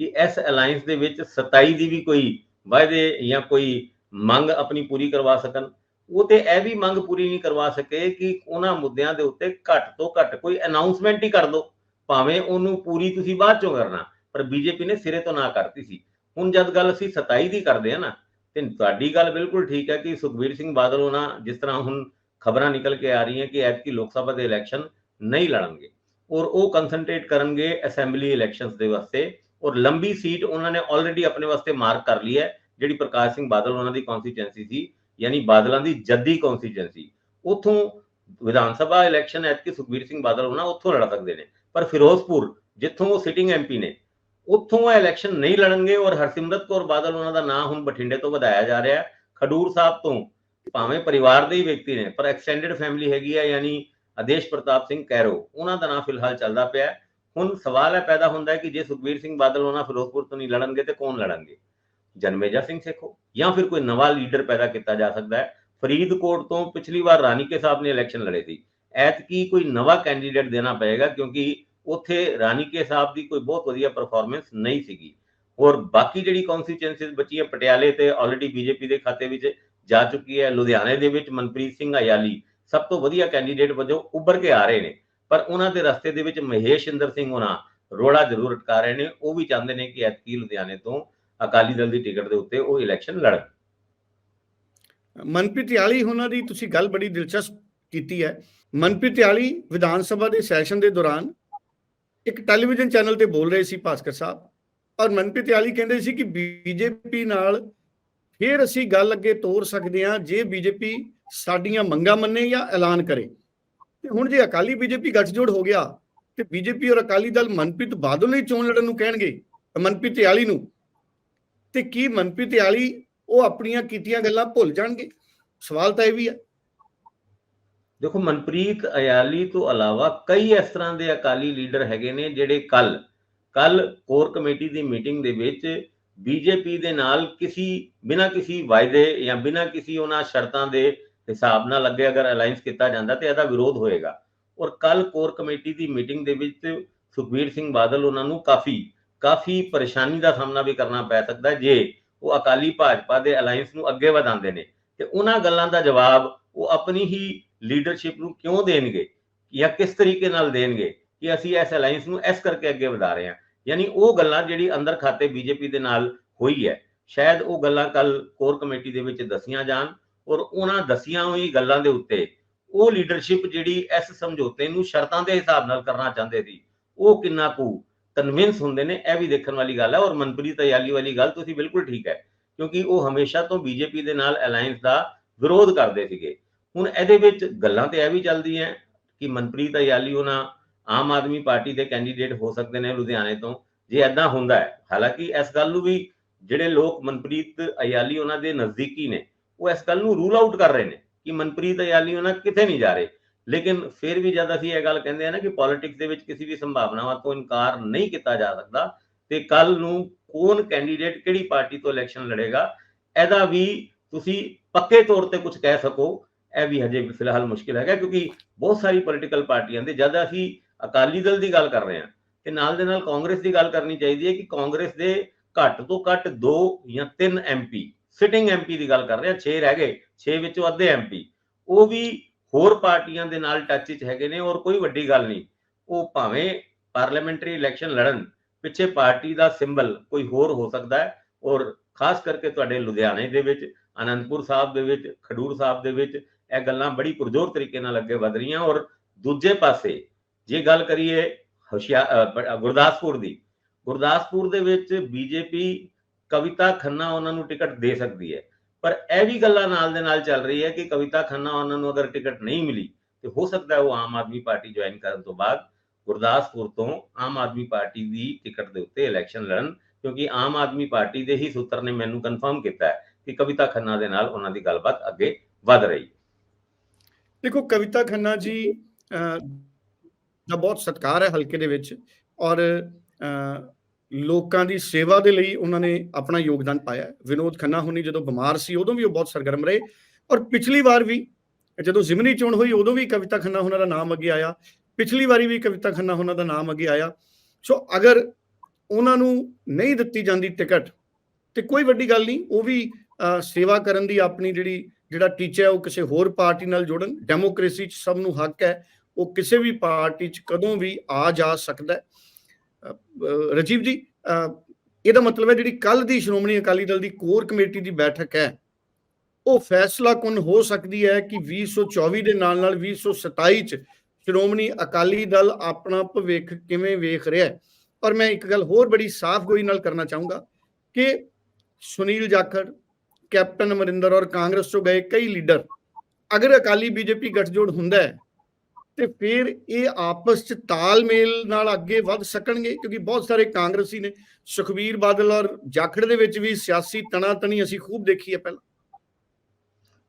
ਕਿ ਇਸ ਅਲਾਈਅੰਸ ਦੇ ਵਿੱਚ 27 ਦੀ ਵੀ ਕੋਈ ਵਾਅਦੇ ਜਾਂ ਕੋਈ ਮੰਗ ਆਪਣੀ ਪੂਰੀ ਕਰਵਾ ਸਕਣ? ਉਹ ਤੇ ਇਹ ਵੀ ਮੰਗ ਪੂਰੀ ਨਹੀਂ ਕਰਵਾ ਸਕੇ ਕਿ ਉਹਨਾਂ ਮੁੱਦਿਆਂ ਦੇ ਉੱਤੇ ਘੱਟ ਤੋਂ ਘੱਟ ਕੋਈ ਅਨਾਉਂਸਮੈਂਟ ਹੀ ਕਰ ਦਿਓ ਭਾਵੇਂ ਉਹਨੂੰ ਪੂਰੀ ਤੁਸੀਂ ਬਾਅਦ ਚੋਂ ਕਰਨਾ, ਪਰ ਬੀਜੇਪੀ ਨੇ ਸਿਰੇ ਤੋਂ ਨਾ ਕਰਤੀ ਸੀ। ਹੁਣ ਜਦ ਗੱਲ ਅਸੀਂ 27 ਦੀ ਕਰਦੇ ਆ ਨਾ, ਤੇ ਤੁਹਾਡੀ ਗੱਲ ਬਿਲਕੁਲ ਠੀਕ ਹੈ ਕਿ ਸੁਖਬੀਰ ਸਿੰਘ ਬਾਦਲ ਉਹਨਾਂ ਜਿਸ ਤਰ੍ਹਾਂ ਹੁਣ ਖਬਰਾਂ ਨਿਕਲ ਕੇ ਆ ਰਹੀਆਂ ਕਿ ਐਤਕੀ ਲੋਕ ਸਭਾ ਦੇ ਇਲੈਕਸ਼ਨ ਨਹੀਂ ਲੜਨਗੇ ਔਰ ਉਹ ਕਨਸੈਂਟਰੇਟ ਕਰਨਗੇ ਅਸੈਂਬਲੀ ਇਲੈਕਸ਼ਨਸ ਦੇ ਵਾਸਤੇ ਔਰ ਲੰਬੀ ਸੀਟ ਉਹਨਾਂ ਨੇ ਆਲਰੇਡੀ ਆਪਣੇ ਵਾਸਤੇ ਮਾਰਕ ਕਰ ਲਈ ਹੈ, ਜਿਹੜੀ ਪ੍ਰਕਾਸ਼ ਸਿੰਘ ਬਾਦਲ ਉਹਨਾਂ ਦੀ ਕਨਸਟੀਚੁਐਂਸੀ ਸੀ, ਯਾਨੀ ਬਾਦਲਾਂ ਦੀ ਜੱਦੀ ਕਨਸਟੀਚੁਐਂਸੀ ਉਥੋਂ ਵਿਧਾਨ ਸਭਾ ਇਲੈਕਸ਼ਨ ਐਤਕੀ ਸੁਖਬੀਰ ਸਿੰਘ ਬਾਦਲ ਉਹਨਾਂ ਉੱਥੋਂ ਲੜ ਸਕਦੇ ਨੇ। ਪਰ ਫਿਰੋਜ਼ਪੁਰ, ਜਿੱਥੋਂ ਉਹ ਸਿਟਿੰਗ ਐਮਪੀ ਨੇ ਉੱਥੋਂ ਉਹ ਇਲੈਕਸ਼ਨ ਨਹੀਂ ਲੜਨਗੇ ਔਰ ਹਰਸਿਮਰਤ ਕੌਰ ਬਾਦਲ ਉਹਨਾਂ ਦਾ ਨਾਂ ਹੁਣ ਬਠਿੰਡੇ ਤੋਂ ਵਧਾਇਆ ਜਾ ਰਿਹਾ ਹੈ। ਖਡੂਰ ਸਾਹਿਬ ਤੋਂ ਭਾਵੇਂ ਪਰਿਵਾਰ ਦੇ ਹੀ ਵਿਅਕਤੀ ਨੇ, ਪਰ ਐਕਸਟੈਂਡਡ ਫੈਮਿਲੀ ਹੈਗੀ ਹੈ ਯਾਨੀ ਆਦੇਸ਼ ਪ੍ਰਤਾਪ ਸਿੰਘ ਕੈਰੋ, ਉਹਨਾਂ ਦਾ ਨਾਂ ਫਿਲਹਾਲ ਚੱਲਦਾ ਪਿਆ ਹੁਣ ਸਵਾਲ ਹੈ ਪੈਦਾ ਹੁੰਦਾ ਹੈ ਕਿ ਜੇ ਸੁਖਬੀਰ ਸਿੰਘ ਬਾਦਲ ਉਹਨਾਂ ਫਿਰੋਜ਼ਪੁਰ ਤੋਂ ਨਹੀਂ ਲੜਨਗੇ ਤੇ ਕੌਣ ਲੜਨਗੇ? ਜਨਮੇਜਾ ਸਿੰਘ ਸੇਖੋ, ਜਾਂ ਫਿਰ ਕੋਈ ਨਵਾਂ ਲੀਡਰ ਪੈਦਾ ਕੀਤਾ ਜਾ ਸਕਦਾ ਹੈ। ਫਰੀਦਕੋਟ ਤੋਂ ਪਿਛਲੀ ਵਾਰ ਰਾਣੀ ਕੇ ਸਾਹਿਬ ਨੇ ਇਲੈਕਸ਼ਨ ਲੜੇ ਸੀ। ਐਤਕੀ ਕੋਈ ਨਵਾਂ ਕੈਂਡੀਡੇਟ ਦੇਣਾ ਪਏਗਾ ਕਿਉਂਕਿ ਉੱਥੇ ਰਾਨੀਕੇ ਸਾਹਿਬ ਦੀ ਕੋਈ ਬਹੁਤ ਵਧੀਆ ਪਰਫਾਰਮੈਂਸ ਨਹੀਂ ਸੀਗੀ। ਔਰ ਬਾਕੀ ਜਿਹੜੀ ਕਨਸਟੀਚੁਐਂਸੀਜ਼ ਬਚੀ ਹੈ ਪਟਿਆਲੇ ਤੇ ਆਲਰੇਡੀ ਬੀਜੇਪੀ ਦੇ ਖਾਤੇ ਵਿੱਚ ਜਾ ਚੁੱਕੀ ਹੈ, ਲੁਧਿਆਣੇ ਦੇ ਵਿੱਚ ਮਨਪ੍ਰੀਤ ਸਿੰਘ ਅਯਾਲੀ ਸਭ ਤੋਂ ਵਧੀਆ ਕੈਂਡੀਡੇਟ ਵਜੋਂ ਉੱਭਰ ਕੇ ਆ ਰਹੇ ਨੇ। ਪਰ ਉਹਨਾਂ ਦੇ ਰਸਤੇ ਦੇ ਵਿੱਚ ਮਹੇਸ਼ ਇੰਦਰ ਸਿੰਘ ਹੋਣਾ ਰੋੜਾ ਜ਼ਰੂਰ ਅਟਕਾ ਰਹੇ ਨੇ। ਉਹ ਵੀ ਚਾਹੁੰਦੇ ਨੇ ਕਿ ਐਤਕੀ ਲੁਧਿਆਣੇ ਤੋਂ ਅਕਾਲੀ ਦਲ ਦੀ ਟਿਕਟ ਦੇ ਉੱਤੇ ਉਹ ਇਲੈਕਸ਼ਨ ਲੜਨ। ਮਨਪ੍ਰੀਤ ਯਾਲੀ ਹੋਣਾ ਦੀ ਤੁਸੀਂ ਗੱਲ ਬੜੀ ਦਿਲਚਸਪ ਕੀਤੀ ਹੈ। ਮਨਪ੍ਰੀਤ ਯਾਲੀ ਵਿਧਾਨ ਸਭਾ ਦੇ ਸੈਸ਼ਨ ਦੇ ਦੌਰਾਨ ਇੱਕ ਟੈਲੀਵਿਜ਼ਨ ਚੈਨਲ ਤੇ ਬੋਲ ਰਹੇ ਸੀ ਭਾਸਕਰ ਸਾਹਿਬ, ਔਰ ਮਨਪ੍ਰੀਤ ਯਾਲੀ ਕਹਿੰਦੇ ਸੀ ਕਿ ਬੀਜੇਪੀ ਨਾਲ ਫਿਰ ਅਸੀਂ ਗੱਲ ਅੱਗੇ ਤੋਰ ਸਕਦੇ ਹਾਂ ਜੇ ਬੀਜੇਪੀ ਸਾਡੀਆਂ ਮੰਗਾਂ ਮੰਨੇ ਜਾਂ ਐਲਾਨ ਕਰੇ। ਤੇ ਹੁਣ ਜੇ ਅਕਾਲੀ ਬੀਜੇਪੀ ਗੱਠਜੋੜ ਹੋ ਗਿਆ, ਤੇ ਬੀਜੇਪੀ ਔਰ ਅਕਾਲੀ ਦਲ ਮਨਪ੍ਰੀਤ ਬਾਦਲ ਨੂੰ ਚੋਣ ਲੜਨ ਨੂੰ ਕਹਿਣਗੇ, ਮਨਪ੍ਰੀਤ ਯਾਲੀ ਨੂੰ। ਤੇ ਕੀ ਮਨਪ੍ਰੀਤ ਯਾਲੀ ਉਹ ਆਪਣੀਆਂ ਕੀਤੀਆਂ ਗੱਲਾਂ ਭੁੱਲ ਜਾਣਗੇ? ਸਵਾਲ ਤਾਂ ਇਹ ਵੀ ਹੈ ਦੇਖੋ ਮਨਪ੍ਰੀਤ ਅਯਾਲੀ ਤੋਂ ਇਲਾਵਾ ਕਈ ਇਸ ਤਰ੍ਹਾਂ ਦੇ ਅਕਾਲੀ ਲੀਡਰ ਹੈਗੇ ਨੇ ਜਿਹੜੇ ਕੱਲ ਕੱਲ ਕੋਰ ਕਮੇਟੀ ਦੀ ਮੀਟਿੰਗ ਦੇ ਵਿੱਚ ਬੀਜੇਪੀ ਦੇ ਨਾਲ ਕਿਸੇ, ਬਿਨਾਂ ਕਿਸੇ ਵਾਅਦੇ ਜਾਂ ਬਿਨਾਂ ਕਿਸੇ ਉਹਨਾਂ ਸ਼ਰਤਾਂ ਦੇ ਹਿਸਾਬ ਨਾਲ ਅੱਗੇ ਅਗਰ ਅਲਾਈਅੰਸ ਕੀਤਾ ਜਾਂਦਾ ਤੇ ਇਹਦਾ ਵਿਰੋਧ ਹੋਏਗਾ। ਔਰ ਕੱਲ ਕੋਰ ਕਮੇਟੀ ਦੀ ਮੀਟਿੰਗ ਦੇ ਵਿੱਚ ਸੁਖਬੀਰ ਸਿੰਘ ਬਾਦਲ ਉਹਨਾਂ ਨੂੰ ਕਾਫੀ ਕਾਫੀ ਪਰੇਸ਼ਾਨੀ ਦਾ ਸਾਹਮਣਾ ਵੀ ਕਰਨਾ ਪੈ ਸਕਦਾ ਜੇ ਉਹ ਅਕਾਲੀ ਭਾਜਪਾ ਦੇ ਅਲਾਈਅੰਸ ਨੂੰ ਅੱਗੇ ਵਧਾਉਂਦੇ ਨੇ। ਤੇ ਉਹਨਾਂ ਗੱਲਾਂ ਦਾ ਜਵਾਬ ਉਹ ਆਪਣੀ ਹੀ ਲੀਡਰਸ਼ਿਪ ਨੂੰ ਕਿਉਂ ਦੇਣਗੇ? ਜਾਂ ਕਿਸ ਤਰੀਕੇ ਨਾਲ ਦੇਣਗੇ ਕਿ ਅਸੀਂ ਇਸ ਅਲਾਈਅੰਸ ਨੂੰ ਇਸ ਕਰਕੇ ਅੱਗੇ ਵਧਾ ਰਹੇ ਹਾਂ? ਯਾਨੀ ਉਹ ਗੱਲਾਂ ਜਿਹੜੀ ਅੰਦਰ ਖਾਤੇ ਬੀਜੇਪੀ ਦੇ ਨਾਲ ਹੋਈ ਹੈ, ਸ਼ਾਇਦ ਉਹ ਗੱਲਾਂ ਕੱਲ ਕੋਰ ਕਮੇਟੀ ਦੇ ਵਿੱਚ ਦਸੀਆਂ ਜਾਣ ਔਰ ਉਹਨਾਂ ਦਸੀਆਂ ਹੋਈ ਗੱਲਾਂ ਦੇ ਉੱਤੇ ਉਹ ਲੀਡਰਸ਼ਿਪ ਜਿਹੜੀ ਇਸ ਸਮਝੌਤੇ ਨੂੰ ਸ਼ਰਤਾਂ ਦੇ ਹਿਸਾਬ ਨਾਲ ਕਰਨਾ ਚਾਹੁੰਦੇ ਸੀ, ਉਹ ਕਿੰਨਾ ਕੁ ਕਨਵਿੰਸ ਹੁੰਦੇ ਨੇ, ਇਹ ਵੀ ਦੇਖਣ ਵਾਲੀ ਗੱਲ ਹੈ ਔਰ ਮਨਪ੍ਰੀਤ ਅਯਾਲੀ ਵਾਲੀ ਗੱਲ ਤੁਸੀਂ ਬਿਲਕੁਲ ਠੀਕ ਹੈ, ਕਿਉਂਕਿ ਉਹ ਹਮੇਸ਼ਾ ਤੋਂ ਬੀਜੇਪੀ ਦੇ ਨਾਲ ਅਲਾਈਅੰਸ ਦਾ ਵਿਰੋਧ ਕਰਦੇ ਸੀਗੇ। ਹੁਣ ਇਹਦੇ ਵਿੱਚ ਗੱਲਾਂ ਤੇ ਇਹ ਵੀ ਚੱਲਦੀਆਂ ਕਿ ਮਨਪ੍ਰੀਤ ਅਯਾਲੀ ਉਹਨਾਂ ਆਮ ਆਦਮੀ ਪਾਰਟੀ ਦੇ ਕੈਂਡੀਡੇਟ ਹੋ ਸਕਦੇ ਨੇ ਲੁਧਿਆਣੇ ਤੋਂ, ਜੇ ਐਦਾਂ ਹੁੰਦਾ ਹੈ। ਹਾਲਾਂਕਿ ਇਸ ਗੱਲ ਨੂੰ ਵੀ ਜਿਹੜੇ ਲੋਕ ਮਨਪ੍ਰੀਤ ਅਯਾਲੀ ਉਹਨਾਂ ਦੇ ਨਜ਼ਦੀਕੀ ਨੇ, ਉਹ ਇਸ ਗੱਲ ਨੂੰ ਰੂਲ ਆਊਟ ਕਰ ਰਹੇ ਨੇ ਕਿ ਮਨਪ੍ਰੀਤ ਅਯਾਲੀ ਉਹਨਾਂ ਕਿਤੇ ਨਹੀਂ ਜਾ ਰਹੇ। ਲੇਕਿਨ ਫਿਰ ਵੀ ਜਦ ਅਸੀਂ ਇਹ ਗੱਲ ਕਹਿੰਦੇ ਆ ਨਾ ਕਿ ਪੋਲਿਟਿਕਸ ਦੇ ਵਿੱਚ ਕਿਸੇ ਵੀ ਸੰਭਾਵਨਾਵਾਂ ਤੋਂ ਇਨਕਾਰ ਨਹੀਂ ਕੀਤਾ ਜਾ ਸਕਦਾ, ਤੇ ਕੱਲ ਨੂੰ ਕੌਣ ਕੈਂਡੀਡੇਟ ਕਿਹੜੀ ਪਾਰਟੀ ਤੋਂ ਇਲੈਕਸ਼ਨ ਲੜੇਗਾ, ਇਹਦਾ ਵੀ ਤੁਸੀਂ ਪੱਕੇ ਤੌਰ ਤੇ ਕੁਝ ਕਹਿ ਸਕੋ ਇਹ ਵੀ ਹਜੇ ਫਿਲਹਾਲ ਮੁਸ਼ਕਿਲ ਹੈਗਾ ਕਿਉਂਕਿ ਬਹੁਤ ਸਾਰੀ ਪੋਲੀਟੀਕਲ ਪਾਰਟੀਆਂ ਦੇ, ਜਦ ਅਸੀਂ ਅਕਾਲੀ ਦਲ ਦੀ ਗੱਲ ਕਰ ਰਹੇ ਹਾਂ, ਤੇ ਨਾਲ ਦੇ ਨਾਲ ਕਾਂਗਰਸ ਦੀ ਗੱਲ ਕਰਨੀ ਚਾਹੀਦੀ ਹੈ ਕਿ ਕਾਂਗਰਸ ਦੇ ਘੱਟ ਤੋਂ ਘੱਟ 2 ਜਾਂ 3 ਐਮਪੀ ਸਿਟਿੰਗ ਐਮਪੀ ਦੀ ਗੱਲ ਕਰ ਰਹੇ ਹਾਂ 6 ਰਹਿ ਗਏ 6 ਵਿੱਚੋਂ ਅੱਧੇ ਐਮਪੀ ਉਹ ਵੀ ਹੋਰ ਪਾਰਟੀਆਂ ਦੇ ਨਾਲ ਟੱਚ ਵਿੱਚ ਹੈਗੇ ਨੇ ਔਰ ਕੋਈ ਵੱਡੀ ਗੱਲ ਨਹੀਂ, ਉਹ ਭਾਵੇਂ ਪਾਰਲੀਮੈਂਟਰੀ ਇਲੈਕਸ਼ਨ ਲੜਨ, ਪਿੱਛੇ ਪਾਰਟੀ ਦਾ ਸਿੰਬਲ ਕੋਈ ਹੋਰ ਹੋ ਸਕਦਾ ਹੈ, ਔਰ ਖਾਸ ਕਰਕੇ ਤੁਹਾਡੇ ਲੁਧਿਆਣੇ ਦੇ ਵਿੱਚ, ਅਨੰਦਪੁਰ ਸਾਹਿਬ ਦੇ ਵਿੱਚ, ਖਡੂਰ ਸਾਹਿਬ ਦੇ ਵਿੱਚ ਇਹ ਗੱਲਾਂ ਬੜੀ ਪੁਰਜੋਰ ਤਰੀਕੇ ਨਾਲ ਅੱਗੇ ਵਧ ਰਹੀਆਂ ਔਰ ਦੂਜੇ ਪਾਸੇ ਜੇ ਗੱਲ ਕਰੀਏ ਹੁਸ਼ਿਆਰ ਗੁਰਦਾਸਪੁਰ ਦੀ, ਗੁਰਦਾਸਪੁਰ ਦੇ ਵਿੱਚ ਬੀਜੇਪੀ ਕਵਿਤਾ ਖੰਨਾ ਉਹਨਾਂ ਨੂੰ ਟਿਕਟ ਦੇ ਸਕਦੀ ਹੈ। ਪਰ ਇਹ ਵੀ ਗੱਲਾਂ ਨਾਲ ਦੇ ਨਾਲ ਚੱਲ ਰਹੀ ਹੈ ਕਿ ਕਵਿਤਾ ਖੰਨਾ ਉਹਨਾਂ ਨੂੰ ਅਗਰ ਟਿਕਟ ਨਹੀਂ ਮਿਲੀ, ਤੇ ਹੋ ਸਕਦਾ ਉਹ ਆਮ ਆਦਮੀ ਪਾਰਟੀ ਜੁਆਇਨ ਕਰਨ ਤੋਂ ਬਾਅਦ ਗੁਰਦਾਸਪੁਰ ਤੋਂ ਆਮ ਆਦਮੀ ਪਾਰਟੀ ਦੀ ਟਿਕਟ ਦੇ ਉੱਤੇ ਇਲੈਕਸ਼ਨ ਲੜਨ, ਕਿਉਂਕਿ ਆਮ ਆਦਮੀ ਪਾਰਟੀ ਦੇ ਹੀ ਸੂਤਰ ਨੇ ਮੈਨੂੰ ਕਨਫਰਮ ਕੀਤਾ ਹੈ ਕਿ ਕਵਿਤਾ ਖੰਨਾ ਦੇ ਨਾਲ ਉਹਨਾਂ ਦੀ ਗੱਲਬਾਤ ਅੱਗੇ ਵਧ ਰਹੀ ਦੇਖੋ, ਕਵਿਤਾ ਖੰਨਾ ਜੀ ਦਾ ਬਹੁਤ ਸਤਿਕਾਰ ਹੈ ਹਲਕੇ ਦੇ ਵਿੱਚ ਔਰ ਲੋਕਾਂ ਦੀ ਸੇਵਾ ਦੇ ਲਈ ਉਹਨਾਂ ਨੇ ਆਪਣਾ ਯੋਗਦਾਨ ਪਾਇਆ ਵਿਨੋਦ ਖੰਨਾ ਹੁਣੀ ਜਦੋਂ ਬਿਮਾਰ ਸੀ, ਉਦੋਂ ਵੀ ਉਹ ਬਹੁਤ ਸਰਗਰਮ ਰਹੇ ਔਰ ਪਿਛਲੀ ਵਾਰ ਵੀ ਜਦੋਂ ਜ਼ਿਮਨੀ ਚੋਣ ਹੋਈ, ਉਦੋਂ ਵੀ ਕਵਿਤਾ ਖੰਨਾ ਉਹਨਾਂ ਦਾ ਨਾਮ ਅੱਗੇ ਆਇਆ। ਪਿਛਲੀ ਵਾਰੀ ਵੀ ਕਵਿਤਾ ਖੰਨਾ ਉਹਨਾਂ ਦਾ ਨਾਮ ਅੱਗੇ ਆਇਆ। ਸੋ ਅਗਰ ਉਹਨਾਂ ਨੂੰ ਨਹੀਂ ਦਿੱਤੀ ਜਾਂਦੀ ਟਿਕਟ, ਤੇ ਕੋਈ ਵੱਡੀ ਗੱਲ ਨਹੀਂ, ਉਹ ਵੀ ਸੇਵਾ ਕਰਨ ਦੀ ਆਪਣੀ ਜਿਹੜੀ, ਜਿਹੜਾ ਟੀਚਾ ਹੈ ਉਹ ਕਿਸੇ ਹੋਰ ਪਾਰਟੀ ਨਾਲ ਜੋੜਨ ਡੈਮੋਕ੍ਰੇਸੀ 'ਚ ਸਭ ਨੂੰ ਹੱਕ ਹੈ, ਉਹ ਕਿਸੇ ਵੀ ਪਾਰਟੀ 'ਚ ਕਦੋਂ ਵੀ ਆ ਜਾ ਸਕਦਾ ਹੈ। ਰਾਜੀਵ ਜੀ ਇਹਦਾ ਮਤਲਬ ਹੈ ਜਿਹੜੀ ਕੱਲ ਦੀ ਸ਼੍ਰੋਮਣੀ ਅਕਾਲੀ ਦਲ ਦੀ ਕੋਰ ਕਮੇਟੀ ਦੀ ਬੈਠਕ ਹੈ, ਉਹ ਫੈਸਲਾ ਕੁਨ ਹੋ ਸਕਦੀ ਹੈ ਕਿ 2024 ਦੇ ਨਾਲ ਨਾਲ 2027 ਚ ਸ਼੍ਰੋਮਣੀ ਅਕਾਲੀ ਦਲ ਆਪਣਾ ਭਵਿੱਖ ਕਿਵੇਂ ਵੇਖ ਰਿਹਾ ਹੈ। ਪਰ ਮੈਂ ਇੱਕ ਗੱਲ ਹੋਰ ਬੜੀ ਸਾਫ਼ ਗੋਈ ਨਾਲ ਕਰਨਾ ਚਾਹੂੰਗਾ ਕਿ ਸੁਨੀਲ ਜਾਖੜ ਕੈਪਟਨ ਅਮਰਿੰਦਰ ਔਰ ਕਾਂਗਰਸ ਤੋਂ ਗਏ ਕਈ ਲੀਡਰ। ਅਗਰ ਅਕਾਲੀ ਬੀਜੇਪੀ ਗੱਠਜੋੜ ਹੁੰਦਾ ਹੈ, ਤੇ ਫਿਰ ਇਹ ਆਪਸ ਚ ਤਾਲਮੇਲ ਨਾਲ ਅੱਗੇ ਵੱਧ ਸਕਣਗੇ, ਕਿਉਂਕਿ ਬਹੁਤ ਸਾਰੇ ਕਾਂਗਰਸੀ ਨੇ, ਸੁਖਬੀਰ ਬਾਦਲ ਔਰ ਜਾਖੜ ਦੇ ਵਿੱਚ ਵੀ ਸਿਆਸੀ ਤਣਾਤਣੀ ਅਸੀਂ ਖੂਬ ਦੇਖੀ ਹੈ ਪਹਿਲਾਂ।